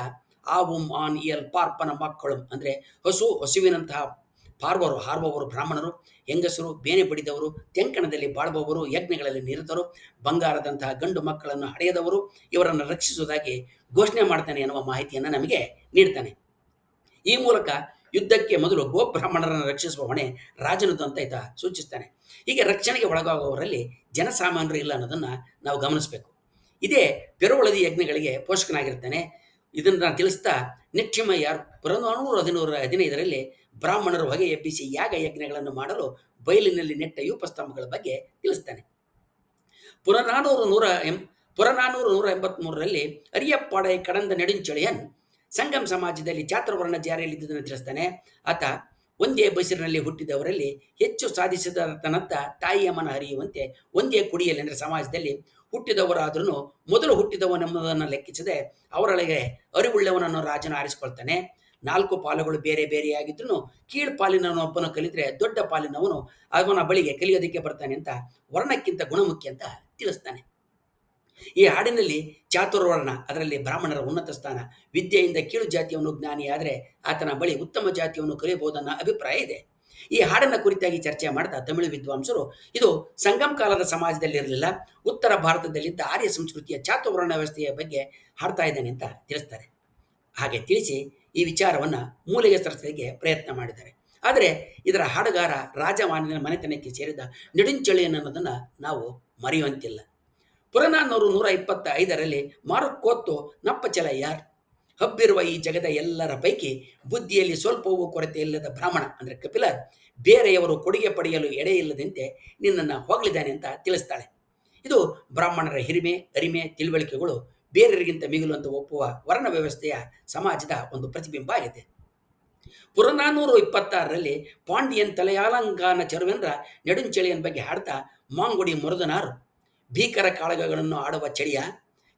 S1: ಆವುಂ ಆನ್ ಇಯಲ್ ಪಾರ್ಪನ ಮಕ್ಕಳು ಅಂದರೆ ಹಸು, ಹಸುವಿನಂತಹ ಪಾರ್ವರು, ಹಾರುವವರು, ಬ್ರಾಹ್ಮಣರು, ಹೆಂಗಸರು, ಬೇನೆ ಬಡಿದವರು ತೆಂಕಣದಲ್ಲಿ ಬಾಳುವವರು, ಯಜ್ಞಗಳಲ್ಲಿ ನಿರತರು, ಬಂಗಾರದಂತಹ ಗಂಡು ಮಕ್ಕಳನ್ನು ಹಡೆಯದವರು, ಇವರನ್ನು ರಕ್ಷಿಸುವುದಾಗಿ ಘೋಷಣೆ ಮಾಡ್ತಾನೆ ಎನ್ನುವ ಮಾಹಿತಿಯನ್ನು ನಮಗೆ ನೀಡ್ತಾನೆ. ಈ ಮೂಲಕ ಯುದ್ಧಕ್ಕೆ ಮೊದಲು ಗೋಬ್ರಾಹ್ಮಣರನ್ನು ರಕ್ಷಿಸುವ ಹೊಣೆ ರಾಜನದು ಅಂತ ಈತ ಸೂಚಿಸ್ತಾನೆ. ಹೀಗೆ ರಕ್ಷಣೆಗೆ ಒಳಗಾಗುವವರಲ್ಲಿ ಜನಸಾಮಾನ್ಯರು ಇಲ್ಲ ಅನ್ನೋದನ್ನು ನಾವು ಗಮನಿಸಬೇಕು. ಇದೇ ಪೆರುವಳದಿ ಯಜ್ಞಗಳಿಗೆ ಪೋಷಕನಾಗಿರ್ತಾನೆ. ಇದನ್ನು ನಾನು ತಿಳಿಸ್ತಾ ನೆಟ್ಟಿಮಯ್ಯ ಪುರನಾನೂರು ಹದಿನೂರ ಹದಿನೈದರಲ್ಲಿ ಬ್ರಾಹ್ಮಣರು ಹೊಗೆ ಎಬ್ಬಿಸಿ ಯಾಗ ಯಜ್ಞಗಳನ್ನು ಮಾಡಲು ಬಯಲಿನಲ್ಲಿ ನೆಟ್ಟ ಯೂಪಸ್ತಂಭಗಳ ಬಗ್ಗೆ ತಿಳಿಸ್ತಾನೆ. ಪುರನಾನೂರು ನೂರ ಎಂ, ಪುರನಾನೂರು ನೂರ ಎಂಬತ್ಮೂರರಲ್ಲಿ ಅರಿಯಪ್ಪಾಡೈ ಕಡಂದ ನೆಡುಂಚಳಿಯನ್ ಸಂಗಮ್ ಸಮಾಜದಲ್ಲಿ ಚಾತುರ್ವರ್ಣ ಜಾರಿಯಲ್ಲಿದ್ದುದನ್ನು ತಿಳಿಸ್ತಾನೆ. ಆತ ಒಂದೇ ಬಸಿರಿನಲ್ಲಿ ಹುಟ್ಟಿದವರಲ್ಲಿ ಹೆಚ್ಚು ಸಾಧಿಸಿದ ತನತ್ತ ತಾಯಿಯ ಮನ ಹರಿಯುವಂತೆ ಒಂದೇ ಕುಡಿಯಲ್ಲಿ ಅಂದರೆ ಸಮಾಜದಲ್ಲಿ ಹುಟ್ಟಿದವರಾದ್ರೂ ಮೊದಲು ಹುಟ್ಟಿದವನೆಂಬುದನ್ನು ಲೆಕ್ಕಿಸದೆ ಅವರೊಳಗೆ ಅರಿವುಳ್ಳವನನ್ನು ರಾಜನ ಆರಿಸಿಕೊಳ್ತಾನೆ. ನಾಲ್ಕು ಪಾಲುಗಳು ಬೇರೆ ಬೇರೆಯಾಗಿದ್ರೂ ಕೀಳು ಪಾಲಿನವನೊಬ್ಬನು ಕಲಿತರೆ ದೊಡ್ಡ ಪಾಲಿನವನು ಅವನ ಬಳಿಗೆ ಕಲಿಯೋದಕ್ಕೆ ಬರ್ತಾನೆ ಅಂತ ವರ್ಣಕ್ಕಿಂತ ಗುಣಮುಖ್ಯ ಅಂತ ತಿಳಿಸ್ತಾನೆ. ಈ ಹಾಡಿನಲ್ಲಿ ಚಾತುರ್ವರ್ಣ, ಅದರಲ್ಲಿ ಬ್ರಾಹ್ಮಣರ ಉನ್ನತ ಸ್ಥಾನ, ವಿದ್ಯೆಯಿಂದ ಕೀಳು ಜಾತಿಯವನು ಜ್ಞಾನಿಯಾದರೆ ಆತನ ಬಳಿ ಉತ್ತಮ ಜಾತಿಯನ್ನು ಕಲಿಯಬಹುದನ್ನ ಅಭಿಪ್ರಾಯ ಇದೆ. ಈ ಹಾಡನ್ನು ಕುರಿತಾಗಿ ಚರ್ಚೆ ಮಾಡ್ತಾ ತಮಿಳು ವಿದ್ವಾಂಸರು, ಇದು ಸಂಗಮ್ ಕಾಲದ ಸಮಾಜದಲ್ಲಿ ಇರಲಿಲ್ಲ ಉತ್ತರ ಭಾರತದಲ್ಲಿದ್ದ ಆರ್ಯ ಸಂಸ್ಕೃತಿಯ ಚಾತುರ್ವರ್ಣ ವ್ಯವಸ್ಥೆಯ ಬಗ್ಗೆ ಹಾಡ್ತಾ ಇದ್ದಾನೆ ಅಂತ ತಿಳಿಸ್ತಾರೆ. ಹಾಗೆ ತಿಳಿಸಿ ಈ ವಿಚಾರವನ್ನು ಮೂಲೆಗೆ ಸರಿಸಲಿಕ್ಕೆ ಪ್ರಯತ್ನ ಮಾಡಿದ್ದಾರೆ. ಆದರೆ ಇದರ ಹಾಡುಗಾರ ರಾಜಮಾನಿನ ಮನೆತನಕ್ಕೆ ಸೇರಿದ ನೆಡುಂಚಳಿಯನ್ ಅನ್ನೋದನ್ನು ನಾವು ಮರೆಯುವಂತಿಲ್ಲ. ಪುರನಾನ್ನೂರು ನೂರ ಇಪ್ಪತ್ತ ಐದರಲ್ಲಿ ಮಾರುಕೋತ್ತು ನಪ್ಪಚಲಯ್ಯಾರ್ ಹಬ್ಬಿರುವ ಈ ಜಗದ ಎಲ್ಲರ ಪೈಕಿ ಬುದ್ಧಿಯಲ್ಲಿ ಸ್ವಲ್ಪವೂ ಕೊರತೆ ಇಲ್ಲದ ಬ್ರಾಹ್ಮಣ ಅಂದರೆ ಕಪಿಲ ಬೇರೆಯವರು ಕೊಡುಗೆ ಪಡೆಯಲು ಎಡೆ ಇಲ್ಲದಂತೆ ನಿನ್ನನ್ನು ಹೊಗಳಿದ್ದಾನೆ ಅಂತ ತಿಳಿಸ್ತಾಳೆ. ಇದು ಬ್ರಾಹ್ಮಣರ ಹಿರಿಮೆ, ಅರಿಮೆ, ತಿಳುವಳಿಕೆಗಳು ಬೇರೆಯರಿಗಿಂತ ಮಿಗಿಲು ಅಂತ ಒಪ್ಪುವ ವರ್ಣ ವ್ಯವಸ್ಥೆಯ ಸಮಾಜದ ಒಂದು ಪ್ರತಿಬಿಂಬ ಆಗಿದೆ. ಪುರನಾನೂರು ಇಪ್ಪತ್ತಾರರಲ್ಲಿ ಪಾಂಡಿಯನ್ ತಲೆಯಾಲಂಗಾನ ಚರುವೆಂದ್ರ ನೆಡುಂಚಳಿಯನ್ ಬಗ್ಗೆ ಹಾಡ್ತಾ ಮಾಂಗುಡಿ ಮುರುದನಾರು. ಭೀಕರ ಕಾಳಗಗಳನ್ನು ಆಡುವ ಚಳಿಯ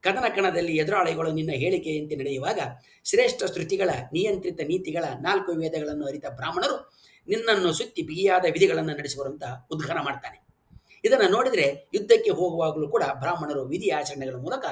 S1: ಕದನ ಕಣದಲ್ಲಿ ಎದುರಾಳಿಗಳು ನಿನ್ನ ಹೇಳಿಕೆಯಂತೆ ನಡೆಯುವಾಗ ಶ್ರೇಷ್ಠ ಶ್ರುತಿಗಳ, ನಿಯಂತ್ರಿತ ನೀತಿಗಳ, ನಾಲ್ಕು ವೇದಗಳನ್ನು ಅರಿತ ಬ್ರಾಹ್ಮಣರು ನಿನ್ನನ್ನು ಸುತ್ತಿ ಬಿಗಿಯಾದ ವಿಧಿಗಳನ್ನು ನಡೆಸುವಂತ ಉದ್ಘಾರ ಮಾಡ್ತಾನೆ. ಇದನ್ನು ನೋಡಿದರೆ ಯುದ್ಧಕ್ಕೆ ಹೋಗುವಾಗಲೂ ಕೂಡ ಬ್ರಾಹ್ಮಣರು ವಿಧಿ ಆಚರಣೆಗಳ ಮೂಲಕ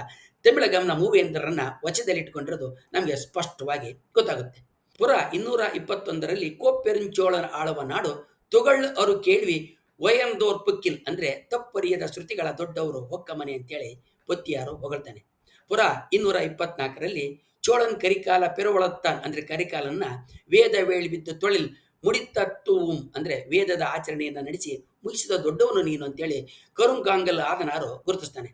S1: ತಮಿಳಗಂನ ಮೂವೇಂದ್ರರನ್ನ ವಚದಲ್ಲಿಟ್ಟುಕೊಂಡಿರೋದು ನಮಗೆ ಸ್ಪಷ್ಟವಾಗಿ ಗೊತ್ತಾಗುತ್ತೆ. ಪುರ ಇನ್ನೂರ ಇಪ್ಪತ್ತೊಂದರಲ್ಲಿ ಕೋಪೆರುಂಚೋಳನ ಆಳುವ ನಾಡು ತುಗಳ್ ಅರು ಕೇಳ್ವಿ ವಯಂದೋರ್ ಪುಕ್ಕಿಲ್ ಅಂದ್ರೆ ತಪ್ಪರಿಯದ ಶ್ರುತಿಗಳ ದೊಡ್ಡವರು ಹೊಕ್ಕ ಮನೆ ಅಂತೇಳಿ ಪೊತ್ತಿಯಾರು ಹೊಗಳ್ತಾನೆ. ಪುರ ಇನ್ನೂರ ಇಪ್ಪತ್ನಾಲ್ಕರಲ್ಲಿ ಚೋಳನ್ ಕರಿಕಾಲ ಪೆರುವಳತ್ತಾನ್ ಅಂದ್ರೆ ಕರಿಕಾಲನ್ನ ವೇದ ವೇಳಿ ಬಿದ್ದು ತೊಳಿಲ್ ಮುಡಿತತ್ತುವುಂ ಅಂದ್ರೆ ವೇದದ ಆಚರಣೆಯನ್ನು ನಡೆಸಿ ಮುಗಿಸಿದ ದೊಡ್ಡವನು ನೀನು ಅಂತೇಳಿ ಕರುಂಗಾಂಗಲ್ ಆದನಾರು ಗುರುತಿಸ್ತಾನೆ.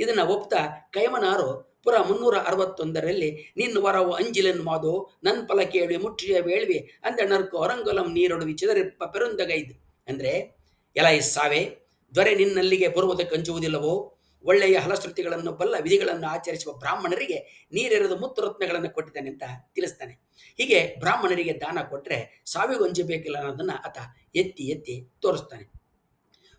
S1: ಇದನ್ನ ಒಪ್ತಾ ಕೈಮನಾರು ಪುರ ಮುನ್ನೂರ ಅರವತ್ತೊಂದರಲ್ಲಿ ನಿನ್ನ ವರವು ಅಂಜಿಲನ್ ಮಾದು, ನನ್ ಫಲ ಕೇಳಿ ಮುಟ್ಟಿಯ ವೇಳ್ವಿ ಅಂದ ನರ್ಕು ಅರಂಗಲಂ ನೀರೊಡವಿ ಚಿದರಿಪ್ಪ ಪೆರುಂದಗೈದ್. ಅಂದ್ರೆ ಎಲ ಸಾವೆ ದೊರೆ ನಿನ್ನಲ್ಲಿಗೆ ಬರುವುದಕ್ಕೆ ಅಂಜುವುದಿಲ್ಲವೋ ಒಳ್ಳೆಯ ಹಲಶ್ರುತಿಗಳನ್ನು ಬಲ್ಲ ವಿಧಿಗಳನ್ನು ಆಚರಿಸುವ ಬ್ರಾಹ್ಮಣರಿಗೆ ನೀರೆರೆದು ಮುತ್ತು ರತ್ನಗಳನ್ನು ಕೊಟ್ಟಿದ್ದಾನೆ ಅಂತ ತಿಳಿಸ್ತಾನೆ. ಹೀಗೆ ಬ್ರಾಹ್ಮಣರಿಗೆ ದಾನ ಕೊಟ್ಟರೆ ಸಾವಿಗೊಂಜಿ ಬೇಕಿಲ್ಲ ಅನ್ನೋದನ್ನ ಆತ ಎತ್ತಿ ಎತ್ತಿ ತೋರಿಸ್ತಾನೆ.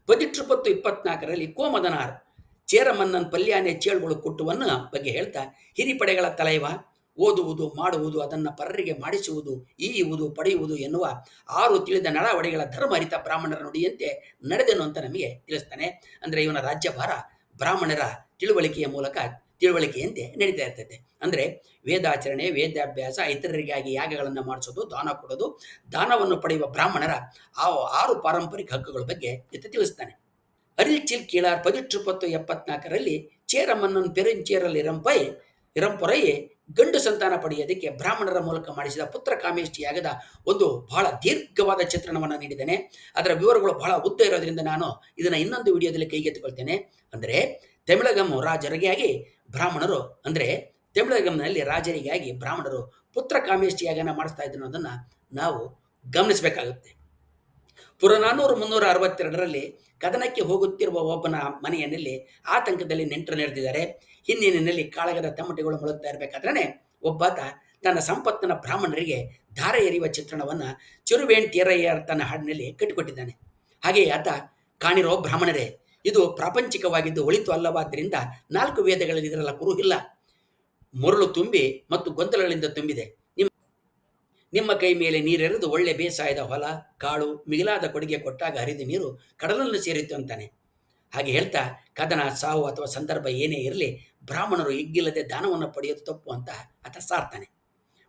S1: ಪದಿಟ್ರುಪತ್ತು ಇಪ್ಪತ್ನಾಲ್ಕರಲ್ಲಿ ಕೋಮದನಾರ್ ಚೇರಮನ್ನನ್ ಪಲ್ಯಾನೆ ಚೇಳುಗಳು ಕೊಟ್ಟುವನ್ನು ಬಗ್ಗೆ ಹೇಳ್ತಾ, ಹಿರಿಪಡೆಗಳ ತಲೈವ ಓದುವುದು, ಮಾಡುವುದು, ಅದನ್ನು ಪರರಿಗೆ ಮಾಡಿಸುವುದು, ಈಯುವುದು, ಪಡೆಯುವುದು ಎನ್ನುವ ಆರು ತಿಳಿದ ನಡಾವಡಿಗಳ ಧರ್ಮ ಅರಿತ ಬ್ರಾಹ್ಮಣರ ನುಡಿಯಂತೆ ನಡೆದನು ಅಂತ ನಮಗೆ ತಿಳಿಸ್ತಾನೆ. ಅಂದರೆ ಇವನ ರಾಜ್ಯಭಾರ ಬ್ರಾಹ್ಮಣರ ತಿಳುವಳಿಕೆಯ ಮೂಲಕ ತಿಳುವಳಿಕೆಯಂತೆ ನಡೀತಾ ಇರ್ತದೆ ಅಂದರೆ ವೇದಾಚರಣೆ, ವೇದಾಭ್ಯಾಸ, ಇತರರಿಗಾಗಿ ಯಾಗಗಳನ್ನು ಮಾಡಿಸೋದು, ದಾನ ಕೊಡೋದು, ದಾನವನ್ನು ಪಡೆಯುವ ಬ್ರಾಹ್ಮಣರ ಆ ಆರು ಪಾರಂಪರಿಕ ಹಕ್ಕುಗಳ ಬಗ್ಗೆ ಇತ ತಿಳಿಸ್ತಾನೆ. ಅರಿಚಿಲ್ ಕೀಳಾರ್ ಪದಿಟ್ರುಪತ್ತು ಎಪ್ಪತ್ನಾಲ್ಕರಲ್ಲಿ ಚೇರಮ್ಮನ್ನನ್ ಪೆರಂಚೇರಲ್ಲಿ ಇರಂಪೈ ಇರಂಪೊರೈ ಗಂಡು ಸಂತಾನ ಪಡೆಯೋದಕ್ಕೆ ಬ್ರಾಹ್ಮಣರ ಮೂಲಕ ಮಾಡಿಸಿದ ಪುತ್ರ ಕಾಮೇಷ್ಟಿಯಾಗದ ಒಂದು ಬಹಳ ದೀರ್ಘವಾದ ಚಿತ್ರಣವನ್ನು ನೀಡಿದ್ದೇನೆ. ಅದರ ವಿವರಗಳು ಬಹಳ ಉದ್ದ ಇರೋದ್ರಿಂದ ನಾನು ಇದನ್ನು ಇನ್ನೊಂದು ವಿಡಿಯೋದಲ್ಲಿ ಕೈಗೆತ್ತಿಕೊಳ್ತೇನೆ. ಅಂದರೆ ತಮಿಳಗಂ ರಾಜರಿಗಾಗಿ ಬ್ರಾಹ್ಮಣರು, ಅಂದರೆ ತಮಿಳಗಂನಲ್ಲಿ ರಾಜರಿಗಾಗಿ ಬ್ರಾಹ್ಮಣರು ಪುತ್ರ ಕಾಮೇಷ್ಟಿಯಾಗನ ಮಾಡಿಸ್ತಾ ಇದ್ರು ಅನ್ನೋದನ್ನು ನಾವು ಗಮನಿಸಬೇಕಾಗುತ್ತೆ. ಪುರನಾನೂರು ಮುನ್ನೂರ ಅರವತ್ತೆರಡರಲ್ಲಿ ಕದನಕ್ಕೆ ಹೋಗುತ್ತಿರುವ ಒಬ್ಬನ ಮನೆಯಲ್ಲಿ ಆತಂಕದಲ್ಲಿ ನೆಂಟರು ನೆರೆದಿದ್ದಾರೆ. ಹಿಂದಿನಲ್ಲಿ ಕಾಳಗದ ತಮಟೆಗಳು ಮುಳುಗ್ತಾ ಇರಬೇಕಾದ್ರೆ ಒಬ್ಬಾತ ತನ್ನ ಸಂಪತ್ತಿನ ಬ್ರಾಹ್ಮಣರಿಗೆ ಧಾರೆ ಎರೆಯುವ ಚಿತ್ರಣವನ್ನು ಚಿರುವೇಣ್ ತೇರಯ್ಯರ್ ತನ್ನ ಹಾಡಿನಲ್ಲಿ ಕಟ್ಟಿಕೊಟ್ಟಿದ್ದಾನೆ. ಹಾಗೆಯೇ ಆತ ಕಾಣಿರೋ ಬ್ರಾಹ್ಮಣರೇ ಇದು ಪ್ರಾಪಂಚಿಕವಾಗಿದ್ದು ಒಳಿತು ಅಲ್ಲವಾದ್ದರಿಂದ ನಾಲ್ಕು ವೇದಗಳಲ್ಲಿ ಇದರಲ್ಲ ಕುರುಹಿಲ್ಲ. ಮರಳು ತುಂಬಿ ಮತ್ತು ಗೊಂದಲಗಳಿಂದ ತುಂಬಿದೆ. ನಿಮ್ಮ ನಿಮ್ಮ ಕೈ ಮೇಲೆ ನೀರೆರೆದು ಒಳ್ಳೆ ಬೇಸಾಯದ ಹೊಲ, ಕಾಳು, ಮಿಗಿಲಾದ ಕೊಡುಗೆ ಕೊಟ್ಟಾಗ ಹರಿದ ನೀರು ಕಡಲನ್ನು ಸೇರಿತ್ತು ಅಂತಾನೆ. ಹಾಗೆ ಹೇಳ್ತಾ, ಕದನ, ಸಾವು ಅಥವಾ ಸಂದರ್ಭ ಏನೇ ಇರಲಿ, ಬ್ರಾಹ್ಮಣರು ಹಿಗ್ಗಿಲ್ಲದೆ ದಾನವನ್ನು ಪಡೆಯೋದು ತಪ್ಪು ಅಂತ ಆತ ಸಾರ್ತಾನೆ.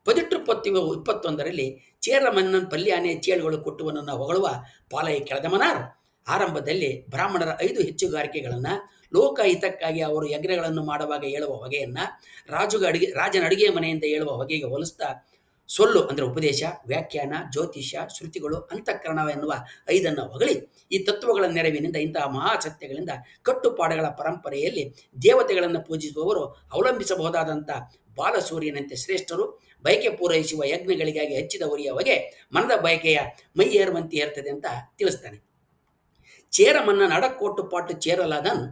S1: ಪದಿಟ್ಟು ಪತ್ತಿ ಇಪ್ಪತ್ತೊಂದರಲ್ಲಿ ಚೇರ ಮನ್ನನ್ ಪಲ್ಯಾನೆ ಚೇಳುಗಳು ಕೊಟ್ಟುವನನ್ನು ಹೊಗಳುವ ಪಾಲಯ ಕೆಳದಮನಾರ್ ಆರಂಭದಲ್ಲಿ ಬ್ರಾಹ್ಮಣರ ಐದು ಹೆಚ್ಚುಗಾರಿಕೆಗಳನ್ನು ಲೋಕ ಹಿತಕ್ಕಾಗಿ ಅವರು ಯಜ್ಞಗಳನ್ನು ಮಾಡುವಾಗ ಹೇಳುವ ಹೊಗೆಯನ್ನು ರಾಜುಗ ಅಡಿಗೆ, ರಾಜನ ಅಡುಗೆ ಮನೆಯಿಂದ ಹೇಳುವ ಹೊಗೆಗೆ ಹೋಲಿಸ್ತಾ ಸೊಲ್ಲು ಅಂದರೆ ಉಪದೇಶ, ವ್ಯಾಖ್ಯಾನ, ಜ್ಯೋತಿಷ್ಯ, ಶ್ರುತಿಗಳು ಅಂತಃಕರಣ ಎನ್ನುವ ಐದನ್ನು ಹೊಗಳಿ ಈ ತತ್ವಗಳ ನೆರವಿನಿಂದ ಇಂತಹ ಮಹಾಸತ್ಯಗಳಿಂದ ಕಟ್ಟುಪಾಡುಗಳ ಪರಂಪರೆಯಲ್ಲಿ ದೇವತೆಗಳನ್ನು ಪೂಜಿಸುವವರು ಅವಲಂಬಿಸಬಹುದಾದಂಥ ಬಾಲಸೂರ್ಯನಂತೆ ಶ್ರೇಷ್ಠರು. ಬಯಕೆ ಪೂರೈಸುವ ಯಜ್ಞಗಳಿಗಾಗಿ ಹಚ್ಚಿದ ಉರಿಯ ಹೊಗೆ ಮನದ ಬಯಕೆಯ ಮೈಯೇರುವಂತೆ ಇರ್ತದೆ ಅಂತ ತಿಳಿಸ್ತಾನೆ. ಚೇರಮನ್ನ ನಡಕೋಟು ಪಾಟು ಚೇರಲಾದನ್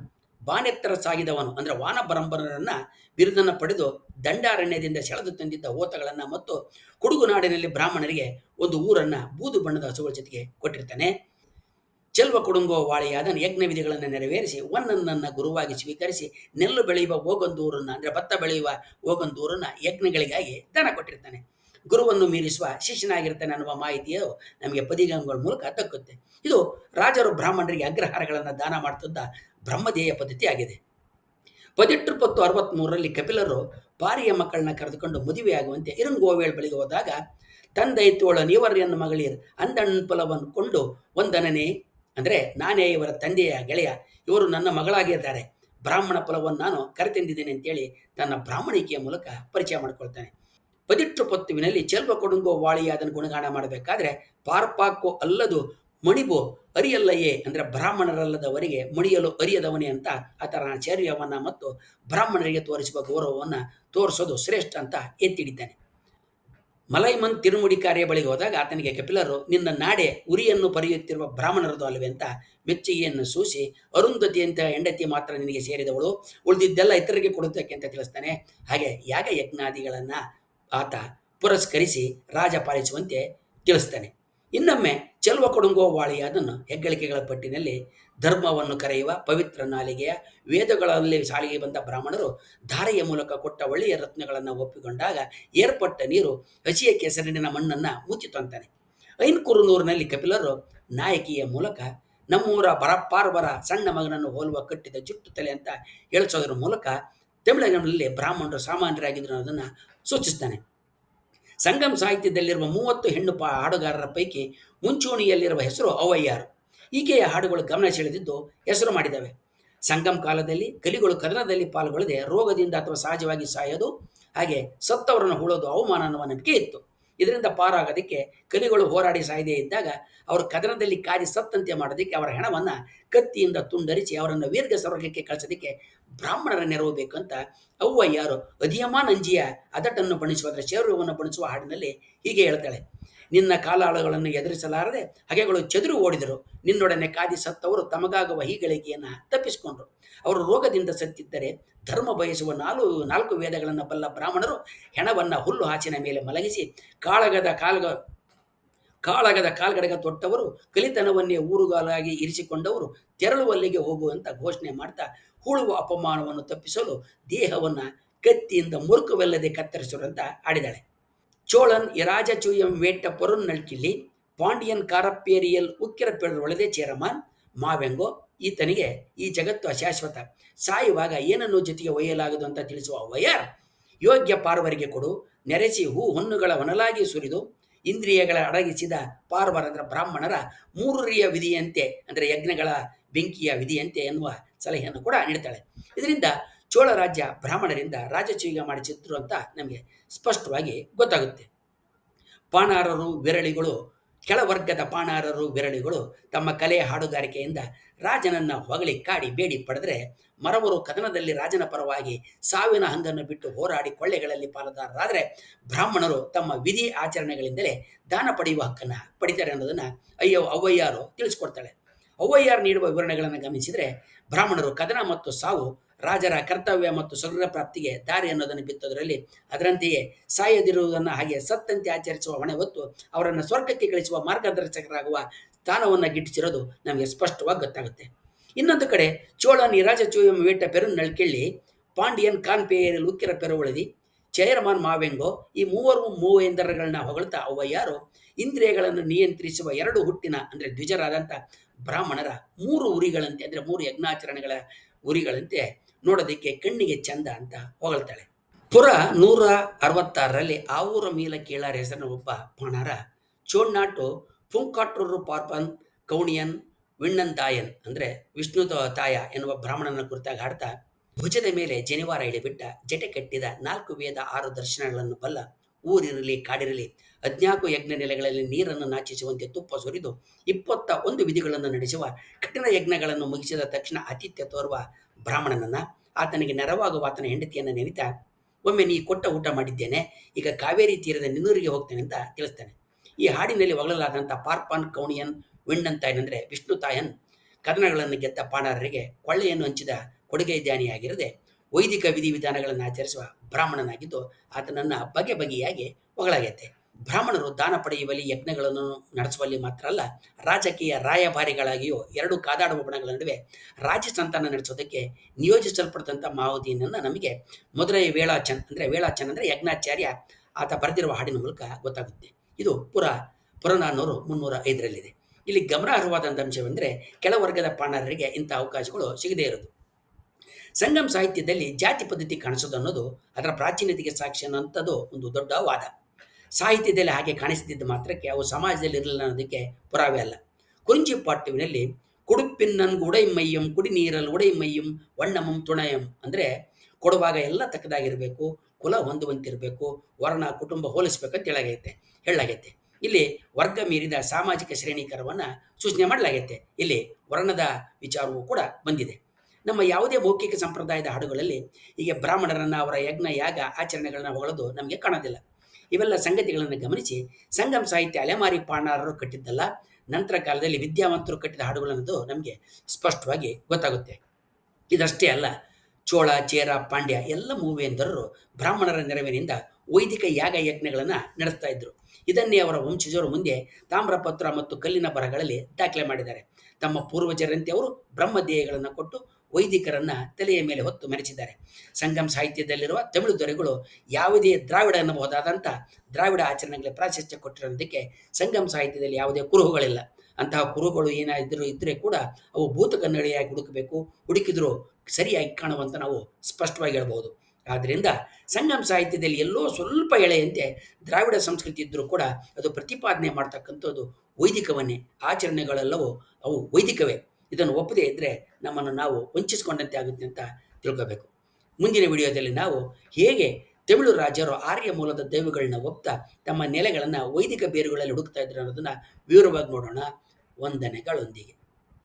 S1: ಬಾನೆತ್ತರ ಸಾಗಿದವನು. ಅಂದರೆ ವಾನಬರಂಬರನ್ನ ಬಿರುದನ್ನು ಪಡೆದು ದಂಡಾರಣ್ಯದಿಂದ ಸೆಳೆದು ತಂದಿದ್ದ ಓತಗಳನ್ನು ಮತ್ತು ಕುಡುಗುನಾಡಿನಲ್ಲಿ ಬ್ರಾಹ್ಮಣರಿಗೆ ಒಂದು ಊರನ್ನ ಬೂದು ಬಣ್ಣದ ಹಸುಗಳ ಜೊತೆಗೆ ಕೊಟ್ಟಿರ್ತಾನೆ. ಚೆಲ್ವ ಕೊಡುಂಗೋ ವಾಳಿಯಾದ ಯಜ್ಞ ವಿಧಿಗಳನ್ನ ನೆರವೇರಿಸಿ ಒನ್ನನ್ನು ಗುರುವಾಗಿ ಸ್ವೀಕರಿಸಿ ನೆಲ್ಲು ಬೆಳೆಯುವ ಹೋಗೊಂದೂರನ್ನು, ಅಂದರೆ ಭತ್ತ ಬೆಳೆಯುವ ಹೋಗೊಂದೂರನ್ನು ಯಜ್ಞಗಳಿಗಾಗಿ ದಾನ ಕೊಟ್ಟಿರ್ತಾನೆ. ಗುರುವನ್ನು ಮೀರಿಸುವ ಶಿಷ್ಯನಾಗಿರ್ತಾನೆ ಅನ್ನುವ ಮಾಹಿತಿಯು ನಮಗೆ ಪದಿಗಂಗಳ ಮೂಲಕ ದಕ್ಕುತ್ತೆ ಇದು ರಾಜರು ಬ್ರಾಹ್ಮಣರಿಗೆ ಅಗ್ರಹಾರಗಳನ್ನು ದಾನ ಮಾಡುತ್ತಿದ್ದ ಬ್ರಹ್ಮದೇಯ ಪದ್ಧತಿಯಾಗಿದೆ ಪದಿಟ್ರು ಪತ್ತು ಅರವತ್ತ್ಮೂರರಲ್ಲಿ ಕಪಿಲರು ಪಾರಿಯ ಮಕ್ಕಳನ್ನ ಕರೆದುಕೊಂಡು ಮದುವೆಯಾಗುವಂತೆ ಇರುಂಗೋವೇಳ್ ಬಳಿಗೆ ಹೋದಾಗ, ತಂದೈ ತೋಳ ನೀವರ್ಯನ್ನ ಮಗಳಿರ್ ಅಂದಣ್ಣ ಫಲವನ್ನು ಕೊಂಡು ಒಂದನನೆ ಅಂದರೆ, ನಾನೇ ಇವರ ತಂದೆಯ ಗೆಳೆಯ, ಇವರು ನನ್ನ ಮಗಳಾಗಿದ್ದಾರೆ. ಬ್ರಾಹ್ಮಣ ಫಲವನ್ನು ನಾನು ಕರೆತಂದಿದ್ದೇನೆ ಅಂತೇಳಿ ತನ್ನ ಬ್ರಾಹ್ಮಣಿಕೆಯ ಮೂಲಕ ಪರಿಚಯ ಮಾಡಿಕೊಳ್ತಾನೆ. ಪದಿಟ್ರು ಪೊತ್ತುವಿನಲ್ಲಿ ಚೆಲ್ವ ಕೊಡುಂಗೋ ವಾಳಿಯಾದನ್ನು ಗುಣಗಾನ ಮಾಡಬೇಕಾದ್ರೆ ಪಾರ್ಪಾಕೋ ಅಲ್ಲದು ಮಣಿಬೋ ಅರಿಯಲ್ಲಯೇ ಅಂದರೆ ಬ್ರಾಹ್ಮಣರಲ್ಲದವರಿಗೆ ಮಣಿಯಲು ಅರಿಯದವನೇ ಅಂತ ಆತನ ಮತ್ತು ಬ್ರಾಹ್ಮಣರಿಗೆ ತೋರಿಸುವ ಗೌರವವನ್ನು ತೋರಿಸೋದು ಶ್ರೇಷ್ಠ ಅಂತ ಎತ್ತಿಡಿದ್ದಾನೆ ಮಲೈಮನ್ ತಿರುಮುಡಿ ಕಾರ್ಯ ಬಳಿಗೆ ಹೋದಾಗ ಆತನಿಗೆ ಕಪಿಲರು, ನಿನ್ನ ನಾಡೆ ಉರಿಯನ್ನು ಪರಿಯುತ್ತಿರುವ ಬ್ರಾಹ್ಮಣರದು ಅಲ್ಲವೇ ಅಂತ ಮೆಚ್ಚುಗೆಯನ್ನು ಸೂಸಿ ಅರುಂಧತಿ ಅಂತ ಹೆಂಡತಿ ಮಾತ್ರ ನಿನಗೆ ಸೇರಿದವಳು, ಉಳಿದಿದ್ದೆಲ್ಲ ಇತರರಿಗೆ ಕೊಡುತ್ತಕ್ಕೆ ಅಂತ ತಿಳಿಸ್ತಾನೆ. ಹಾಗೆ ಯಾಗ ಯಜ್ಞಾದಿಗಳನ್ನು ಆತ ಪುರಸ್ಕರಿಸಿ ರಾಜ ಪಾಲಿಸುವಂತೆ ತಿಳಿಸ್ತಾನೆ. ಇನ್ನೊಮ್ಮೆ ಚೆಲ್ವ ಕೊಡುಂಗೋ ವಾಳಿಯಾದನ್ನು ಹೆಗ್ಗಳಿಕೆಗಳ ಪಟ್ಟಿನಲ್ಲಿ ಧರ್ಮವನ್ನು ಕರೆಯುವ ಪವಿತ್ರ ನಾಲಿಗೆಯ ವೇದಗಳಲ್ಲಿ ಸಾಲಿಗೆ ಬಂದ ಬ್ರಾಹ್ಮಣರು ಧಾರೆಯ ಮೂಲಕ ಕೊಟ್ಟ ಒಳ್ಳೆಯ ರತ್ನಗಳನ್ನು ಒಪ್ಪಿಕೊಂಡಾಗ ಏರ್ಪಟ್ಟ ನೀರು ಹಸಿಯ ಕೆಸರಿನ ಮಣ್ಣನ್ನು ಮುಚ್ಚಿ ತಂತಾನೆ. ಐನ್ಕುರುನೂರಿನಲ್ಲಿ ಕಪಿಲರು ನಾಯಕಿಯ ಮೂಲಕ ನಮ್ಮೂರ ಬರಪ್ಪಾರ್ವರ ಸಣ್ಣ ಮಗನನ್ನು ಹೋಲುವ ಕಟ್ಟಿದ ಜುಟ್ಟು ತಲೆ ಅಂತ ಹೇಳಿಸೋದ್ರ ಮೂಲಕ ತಮಿಳುನಾಡಿನಲ್ಲಿ ಬ್ರಾಹ್ಮಣರು ಸಾಮಾನ್ಯರಾಗಿದ್ದರು ಅನ್ನೋದನ್ನು ಸೂಚಿಸ್ತಾನೆ ಸಂಗಮ್ ಸಾಹಿತ್ಯದಲ್ಲಿರುವ ಮೂವತ್ತು ಹೆಣ್ಣು ಪಾ ಹಾಡುಗಾರರ ಪೈಕಿ ಮುಂಚೂಣಿಯಲ್ಲಿರುವ ಹೆಸರು ಅವಯ್ಯಾರು ಈಕೆಯ ಹಾಡುಗಳು ಗಮನ ಸೆಳೆದಿದ್ದು ಹೆಸರು ಮಾಡಿದವೆ. ಸಂಗಮ್ ಕಾಲದಲ್ಲಿ, ಕಲಿಗಳು ಕದನದಲ್ಲಿ ಪಾಲ್ಗೊಳ್ಳದೆ ರೋಗದಿಂದ ಅಥವಾ ಸಹಜವಾಗಿ ಸಾಯೋದು, ಹಾಗೆ ಸತ್ತವರನ್ನು ಹೂಳೋದು ಅವಮಾನ ಅನ್ನುವ ನಂಬಿಕೆ ಇತ್ತು. ಇದರಿಂದ ಪಾರಾಗೋದಕ್ಕೆ ಕಲಿಗಳು ಹೋರಾಡಿ ಸಾಯದೇ ಇದ್ದಾಗ ಅವರು ಕದನದಲ್ಲಿ ಕಾದಿ ಸತ್ತಂತೆ ಮಾಡೋದಕ್ಕೆ ಅವರ ಹೆಣವನ್ನು ಕತ್ತಿಯಿಂದ ತುಂಡರಿಸಿ ಅವರನ್ನು ವೀರ್ಘ ಸ್ವರ್ಗಕ್ಕೆ ಕಳಿಸೋದಕ್ಕೆ ಬ್ರಾಹ್ಮಣರ ನೆರವು ಬೇಕಂತ ಅವ್ವ ಯಾರು? ಅಧಿಯಮಾನಂಜಿಯ ಅದಟನ್ನು ಬಣಿಸುವ ಶೌರ್ಯವನ್ನು ಬಣಿಸುವ ಹಾಡಿನಲ್ಲಿ ಹೀಗೆ ಹೇಳ್ತಾಳೆ. ನಿನ್ನ ಕಾಲಾಳುಗಳನ್ನು ಎದುರಿಸಲಾರದೆ ಹಗೆಗಳು ಚದುರು ಓಡಿದರು. ನಿನ್ನೊಡನೆ ಕಾದಿ ಸತ್ತವರು ತಮಗಾಗುವ ಹೀಗಳಿಕೆಯನ್ನು ತಪ್ಪಿಸಿಕೊಂಡ್ರು. ಅವರು ರೋಗದಿಂದ ಸತ್ತಿದ್ದರೆ ಧರ್ಮ ಬಯಸುವ ನಾಲ್ಕು ನಾಲ್ಕು ವೇದಗಳನ್ನು ಬಲ್ಲ ಬ್ರಾಹ್ಮಣರು ಹೆಣವನ್ನು ಹುಲ್ಲು ಹಾಸಿನ ಮೇಲೆ ಮಲಗಿಸಿ ಕಾಳಗದ ಕಾಲ್ಗ, ಕಾಳಗದ ಕಾಲ್ಗಡಗ ತೊಟ್ಟವರು ಕಲಿತನವನ್ನೇ ಊರುಗಾಲಾಗಿ ಇರಿಸಿಕೊಂಡವರು ತೆರಳುವಲ್ಲಿಗೆ ಹೋಗುವಂತ ಘೋಷಣೆ ಮಾಡ್ತಾ ಹೂಳುವ ಅಪಮಾನವನ್ನು ತಪ್ಪಿಸಲು ದೇಹವನ್ನು ಕತ್ತಿಯಿಂದ ಮುರುಕವೆಲ್ಲದೆ ಕತ್ತರಿಸಿರುವಂತ ಆಡಿದಾಳೆ. ಚೋಳನ್ ಇರಾಜಚೂಯಂ ವೇಟ್ಟ ಪೊರುನ್ನಳ್ಕಿಲ್ಲಿ ಪಾಂಡಿಯನ್ ಕಾರಪ್ಪೇರಿಯಲ್ ಉಕ್ಕಿರ ಒಳೆದೆ ಚೇರಮಾನ್ ಮಾವೆಂಗೋ ಈತನಿಗೆ ಈ ಜಗತ್ತು ಅಶಾಶ್ವತ. ಸಾಯುವಾಗ ಏನನ್ನು ಜೊತೆಗೆ ಒಯ್ಯಲಾಗದು ಅಂತ ತಿಳಿಸುವ ವಯರ್ ಯೋಗ್ಯ ಪಾರ್ವರಿಗೆ ಕೊಡು, ನೆರೆಸಿ ಹೂ ಹೊನ್ನುಗಳ ಹೊನಲಾಗಿ ಸುರಿದು, ಇಂದ್ರಿಯಗಳ ಅಡಗಿಸಿದ ಪಾರ್ವರ ಅಂದರೆ ಬ್ರಾಹ್ಮಣರ ಮೂರರಿಯ ವಿಧಿಯಂತೆ ಅಂದರೆ ಯಜ್ಞಗಳ ಬೆಂಕಿಯ ವಿಧಿಯಂತೆ ಎನ್ನುವ ಸಲಹೆಯನ್ನು ಕೂಡ ನೀಡ್ತಾಳೆ. ಇದರಿಂದ ಚೋಳ ರಾಜ್ಯ ಬ್ರಾಹ್ಮಣರಿಂದ ರಾಜಚೀಗ ಮಾಡಿಸಿದ್ರು ಅಂತ ನಮಗೆ ಸ್ಪಷ್ಟವಾಗಿ ಗೊತ್ತಾಗುತ್ತೆ. ಪಾಣಾರರು, ವಿರಳಿಗಳು ಕೆಳವರ್ಗದ ಪಾಣಾರರು, ವಿರಳಿಗಳು ತಮ್ಮ ಕಲೆ ಹಾಡುಗಾರಿಕೆಯಿಂದ ರಾಜನನ್ನ ಹೊಗಳಿ ಕಾಡಿ ಬೇಡಿ ಪಡೆದರೆ ಮರವರು ಕದನದಲ್ಲಿ ರಾಜನ ಪರವಾಗಿ ಸಾವಿನ ಹಂಗನ್ನು ಬಿಟ್ಟು ಹೋರಾಡಿ ಕೊಳ್ಳೆಗಳಲ್ಲಿ ಪಾಲುದಾರರಾದರೆ ಬ್ರಾಹ್ಮಣರು ತಮ್ಮ ವಿಧಿ ಆಚರಣೆಗಳಿಂದಲೇ ದಾನ ಪಡೆಯುವ ಹಕ್ಕನ್ನು ಪಡಿತಾರೆ ಅನ್ನೋದನ್ನು ಅಯ್ಯೋ ಅವ್ವಯ್ಯಾರು ತಿಳಿಸ್ಕೊಡ್ತಾಳೆ. ಅವ್ವಯ್ಯಾರು ನೀಡುವ ವಿವರಣೆಗಳನ್ನು ಗಮನಿಸಿದರೆ ಬ್ರಾಹ್ಮಣರು ಕದನ ಮತ್ತು ಸಾವು, ರಾಜರ ಕರ್ತವ್ಯ ಮತ್ತು ಸ್ವರ್ಗ ಪ್ರಾಪ್ತಿಗೆ ದಾರಿ ಅನ್ನೋದನ್ನು ಬಿತ್ತೋದರಲ್ಲಿ ಅದರಂತೆಯೇ ಸಾಯದಿರುವುದನ್ನು ಹಾಗೆ ಸತ್ತಂತೆ ಆಚರಿಸುವ ಹೊಣೆ ಹೊತ್ತು ಅವರನ್ನು ಸ್ವರ್ಗಕ್ಕೆ ಕಳಿಸುವ ಮಾರ್ಗದರ್ಶಕರಾಗುವ ಸ್ಥಾನವನ್ನು ಗಿಟ್ಟಿಸಿರೋದು ನಮಗೆ ಸ್ಪಷ್ಟವಾಗಿ ಗೊತ್ತಾಗುತ್ತೆ. ಇನ್ನೊಂದು ಕಡೆ ಚೋಳ ನಿರಾಜ ಚೂಯಂ ವೇಟ ಪೆರು ನಳ್ಕೆಳ್ಳಿ ಪಾಂಡಿಯನ್ ಕಾನ್ಪೇಯರ್ ಉಕ್ಕಿರ ಪೆರುವಳದಿ, ಚೇರ್ಮನ್ ಮಾವೆಂಗೋ, ಈ ಮೂವರು ಮೂವೇಂದರಗಳನ್ನ ಹೊಗಳ್ತಾ ಅವ್ವ ಯಾರು ಇಂದ್ರಿಯಗಳನ್ನು ನಿಯಂತ್ರಿಸುವ ಎರಡು ಹುಟ್ಟಿನ, ಅಂದರೆ ದ್ವಿಜರಾದಂಥ ಬ್ರಾಹ್ಮಣರ ಮೂರು ಉರಿಗಳಂತೆ, ಅಂದರೆ ಮೂರು ಯಜ್ಞಾಚರಣೆಗಳ ಉರಿಗಳಂತೆ ನೋಡೋದಕ್ಕೆ ಕಣ್ಣಿಗೆ ಚಂದ ಅಂತ ಹೊಗಳ್ತಾಳೆ. ಪುರ ನೂರ ಅರವತ್ತಾರರಲ್ಲಿ ಆವೂರ ಮೀಲ ಕೀಳಾರ ಹೆಸರಿನ ಒಬ್ಬ ಪಣರ ಚೋಡ್ನಾಟು ಪುಂಕಾಟ್ರೂರು ಪಾರ್ಪನ್, ಕೌಣಿಯನ್ ವಿಣ್ಣನ್ ತಾಯನ್ ಅಂದರೆ ವಿಷ್ಣು ತಾಯ ಎನ್ನುವ ಬ್ರಾಹ್ಮಣನ ಕುರಿತಾಗಿ ಹಾಡ್ತಾ ಭುಜದ ಮೇಲೆ ಜನಿವಾರ ಇಳಿಬಿಟ್ಟ ಜಟೆ ಕಟ್ಟಿದ ನಾಲ್ಕು ವೇದ ಆರು ದರ್ಶನಗಳನ್ನು ಬಲ್ಲ ಊರಿರಲಿ ಕಾಡಿರಲಿ ಹದ್ನಾಲ್ಕು ಯಜ್ಞ ನೆಲೆಗಳಲ್ಲಿ ನೀರನ್ನು ನಾಚಿಸುವಂತೆ ತುಪ್ಪ ಸುರಿದು ಇಪ್ಪತ್ತ ಒಂದು ವಿಧಿಗಳನ್ನು ನಡೆಸುವ ಕಠಿಣ ಯಜ್ಞಗಳನ್ನು ಮುಗಿಸಿದ ತಕ್ಷಣ ಆತಿಥ್ಯ ತೋರುವ ಬ್ರಾಹ್ಮಣನನ್ನ ಆತನಿಗೆ ನೆರವಾಗುವ ಆತನ ಹೆಂಡತಿಯನ್ನು ನೆನೆತಾ, ಒಮ್ಮೆ ನೀ ಕೊಟ್ಟ ಊಟ ಮಾಡಿದ್ದೇನೆ, ಈಗ ಕಾವೇರಿ ತೀರದ ನಿನ್ನೂರಿಗೆ ಹೋಗ್ತೇನೆ ಅಂತ ತಿಳಿಸ್ತಾನೆ. ಈ ಹಾಡಿನಲ್ಲಿ ಒಗಳಲಾದಂಥ ಪಾರ್ಪಾನ್, ಕೌಣಿಯನ್ ವಿಣ್ಣನ್ ತಾಯನ್ ಅಂದರೆ ವಿಷ್ಣು ತಾಯನ್ ಕದನಗಳನ್ನು ಗೆದ್ದ ಪಾಣರರಿಗೆ ಕೊಳ್ಳೆಯನ್ನು ಹಂಚಿದ ಕೊಡುಗೆ ಧ್ಯಾನಿಯಾಗಿರದೆ ವೈದಿಕ ವಿಧಿವಿಧಾನಗಳನ್ನು ಆಚರಿಸುವ ಬ್ರಾಹ್ಮಣನಾಗಿದ್ದು ಆತನನ್ನು ಬಗೆ ಬಗೆಯಾಗಿ ಹೊಗಳಾಗೈತೆ ಬ್ರಾಹ್ಮಣರು ದಾನ ಪಡೆಯುವಲ್ಲಿ ಯಜ್ಞಗಳನ್ನು ನಡೆಸುವಲ್ಲಿ ಮಾತ್ರ ಅಲ್ಲ, ರಾಜಕೀಯ ರಾಯಭಾರಿಗಳಾಗಿಯೂ ಎರಡು ಕಾದಾಡುವ ಬಣಗಳ ನಡುವೆ ರಾಜ್ಯ ಸಂತಾನ ನಡೆಸೋದಕ್ಕೆ ನಿಯೋಜಿಸಲ್ಪಟ್ಟಂಥ ಮಾವತಿಯನ್ನು ನಮಗೆ ಮಧುರೈ ವೇಳಾಚನ್ ಅಂದರೆ ವೇಳಾಚನ್ ಅಂದರೆ ಯಜ್ಞಾಚಾರ್ಯ ಆತ ಬರೆದಿರುವ ಹಾಡಿನ ಮೂಲಕ ಗೊತ್ತಾಗುತ್ತೆ. ಇದು ಪುರ ಪುರನಾನೂರು ಮುನ್ನೂರ ಐದರಲ್ಲಿದೆ. ಇಲ್ಲಿ ಗಮನಾರ್ಹವಾದಂಥ ಅಂಶವೆಂದರೆ ಕೆಳವರ್ಗದ ಪಾಣರರಿಗೆ ಇಂಥ ಅವಕಾಶಗಳು ಸಿಗದೇ ಇರೋದು ಸಂಗಮ್ ಸಾಹಿತ್ಯದಲ್ಲಿ ಜಾತಿ ಪದ್ಧತಿ ಕಾಣಿಸೋದು ಅನ್ನೋದು ಅದರ ಪ್ರಾಚೀನತೆಗೆ ಸಾಕ್ಷಿ ಅನ್ನೋಂಥದ್ದು ಒಂದು ದೊಡ್ಡ ವಾದ. ಸಾಹಿತ್ಯದಲ್ಲಿ ಹಾಗೆ ಕಾಣಿಸ್ತಿದ್ದ ಮಾತ್ರಕ್ಕೆ ಅವು ಸಮಾಜದಲ್ಲಿ ಇರಲಿಲ್ಲ ಅನ್ನೋದಕ್ಕೆ ಪುರಾವೆ ಅಲ್ಲ. ಕುಂಜಿ ಪಾಟ್ಟುವಿನಲ್ಲಿ ಕುಡುಪಿನ್ನನ್ ಉಡೈಮಯ್ಯಂ ಕುಡಿ ನೀರಲ್ಲಿ ಉಡೈಮಯ್ಯಂ ವಣ್ಣಮಂ ತುಣಯಂ ಅಂದರೆ ಕೊಡುವಾಗ ಎಲ್ಲ ತಕ್ಕದಾಗಿರಬೇಕು, ಕುಲ ಹೊಂದುವಂತಿರಬೇಕು, ವರ್ಣ ಕುಟುಂಬ ಹೋಲಿಸ್ಬೇಕಂತ ಹೇಳಾಗೈತೆ, ಹೇಳಲಾಗೈತೆ. ಇಲ್ಲಿ ವರ್ಗ ಮೀರಿದ ಸಾಮಾಜಿಕ ಶ್ರೇಣೀಕರವನ್ನು ಸೂಚನೆ ಮಾಡಲಾಗೈತೆ. ಇಲ್ಲಿ ವರ್ಣದ ವಿಚಾರವೂ ಕೂಡ ಬಂದಿದೆ. ನಮ್ಮ ಯಾವುದೇ ಮೌಖಿಕ ಸಂಪ್ರದಾಯದ ಹಾಡುಗಳಲ್ಲಿ ಹೀಗೆ ಬ್ರಾಹ್ಮಣರನ್ನು ಅವರ ಯಜ್ಞ, ಯಾಗ, ಆಚರಣೆಗಳನ್ನ ಹೊಗಳೋದು ನಮಗೆ ಕಾಣೋದಿಲ್ಲ. ಇವೆಲ್ಲ ಸಂಗತಿಗಳನ್ನು ಗಮನಿಸಿ. ಸಂಗಮ್ ಸಾಹಿತ್ಯ ಅಲೆಮಾರಿ ಪಾಣಾರರು ಕಟ್ಟಿದ್ದಲ್ಲ, ನಂತರ ಕಾಲದಲ್ಲಿ ವಿದ್ಯಾವಂತರು ಕಟ್ಟಿದ ಹಾಡುಗಳನ್ನದು ನಮಗೆ ಸ್ಪಷ್ಟವಾಗಿ ಗೊತ್ತಾಗುತ್ತೆ. ಇದಷ್ಟೇ ಅಲ್ಲ, ಚೋಳ, ಚೇರ, ಪಾಂಡ್ಯ ಎಲ್ಲ ಮೂವೇಂದರರು ಬ್ರಾಹ್ಮಣರ ನೆರವಿನಿಂದ ವೈದಿಕ ಯಾಗ ಯಜ್ಞಗಳನ್ನು ನಡೆಸ್ತಾ ಇದ್ದರು ಇದನ್ನೇ ಅವರ ವಂಶಜರು ಮುಂದೆ ತಾಮ್ರಪತ್ರ ಮತ್ತು ಕಲ್ಲಿನ ಬರಗಳಲ್ಲಿ ದಾಖಲೆ ಮಾಡಿದ್ದಾರೆ. ತಮ್ಮ ಪೂರ್ವಜರಂತೆ ಅವರು ಬ್ರಹ್ಮದೇಯಗಳನ್ನು ಕೊಟ್ಟು ವೈದಿಕರನ್ನ ತಲೆಯ ಮೇಲೆ ಹೊತ್ತು ಮೆರೆಚಿದ್ದಾರೆ ಸಂಗಮ್ ಸಾಹಿತ್ಯದಲ್ಲಿರುವ ತಮಿಳು ದೊರೆಗಳು ಯಾವುದೇ ದ್ರಾವಿಡ ಅನ್ನಬಹುದಾದಂಥ ದ್ರಾವಿಡ ಆಚರಣೆಗಳಿಗೆ ಪ್ರಾಶಸ್ತ್ಯ ಕೊಟ್ಟಿರೋದಕ್ಕೆ ಸಂಗಮ್ ಸಾಹಿತ್ಯದಲ್ಲಿ ಯಾವುದೇ ಕುರುಹುಗಳಿಲ್ಲ. ಅಂತಹ ಕುರುಹುಗಳು ಏನಾದರೂ ಇದ್ದರೆ ಕೂಡ ಅವು ಭೂತ ಕನ್ನಡಿಯಾಗಿ ಹುಡುಕಬೇಕು, ಹುಡುಕಿದ್ರು ಸರಿಯಾಗಿ ಕಾಣುವಂತ ನಾವು ಸ್ಪಷ್ಟವಾಗಿ ಹೇಳ್ಬೋದು ಆದ್ದರಿಂದ ಸಂಗಮ್ ಸಾಹಿತ್ಯದಲ್ಲಿ ಎಲ್ಲೋ ಸ್ವಲ್ಪ ಎಳೆಯಂತೆ ದ್ರಾವಿಡ ಸಂಸ್ಕೃತಿ ಇದ್ದರೂ ಕೂಡ ಅದು ಪ್ರತಿಪಾದನೆ ಮಾಡ್ತಕ್ಕಂಥದ್ದು ವೈದಿಕವನ್ನೇ. ಆಚರಣೆಗಳೆಲ್ಲವೂ ಅವು ವೈದಿಕವೇ. ಇದನ್ನು ಒಪ್ಪದೇ ಇದ್ದರೆ ನಮ್ಮನ್ನು ನಾವು ವಂಚಿಸಿಕೊಂಡಂತೆ ಆಗುತ್ತೆ ಅಂತ ತಿಳ್ಕೋಬೇಕು. ಮುಂದಿನ ವಿಡಿಯೋದಲ್ಲಿ ನಾವು ಹೇಗೆ ತಮಿಳು ರಾಜರು ಆರ್ಯ ಮೂಲದ ದೈವಗಳನ್ನ ಒಪ್ತಾ ತಮ್ಮ ನೆಲೆಗಳನ್ನು ವೈದಿಕ ಬೇರುಗಳಲ್ಲಿ ಹುಡುಕ್ತಾ ಇದ್ರು ಅನ್ನೋದನ್ನು ವಿವರವಾಗಿ ನೋಡೋಣ. ವಂದನೆಗಳೊಂದಿಗೆ.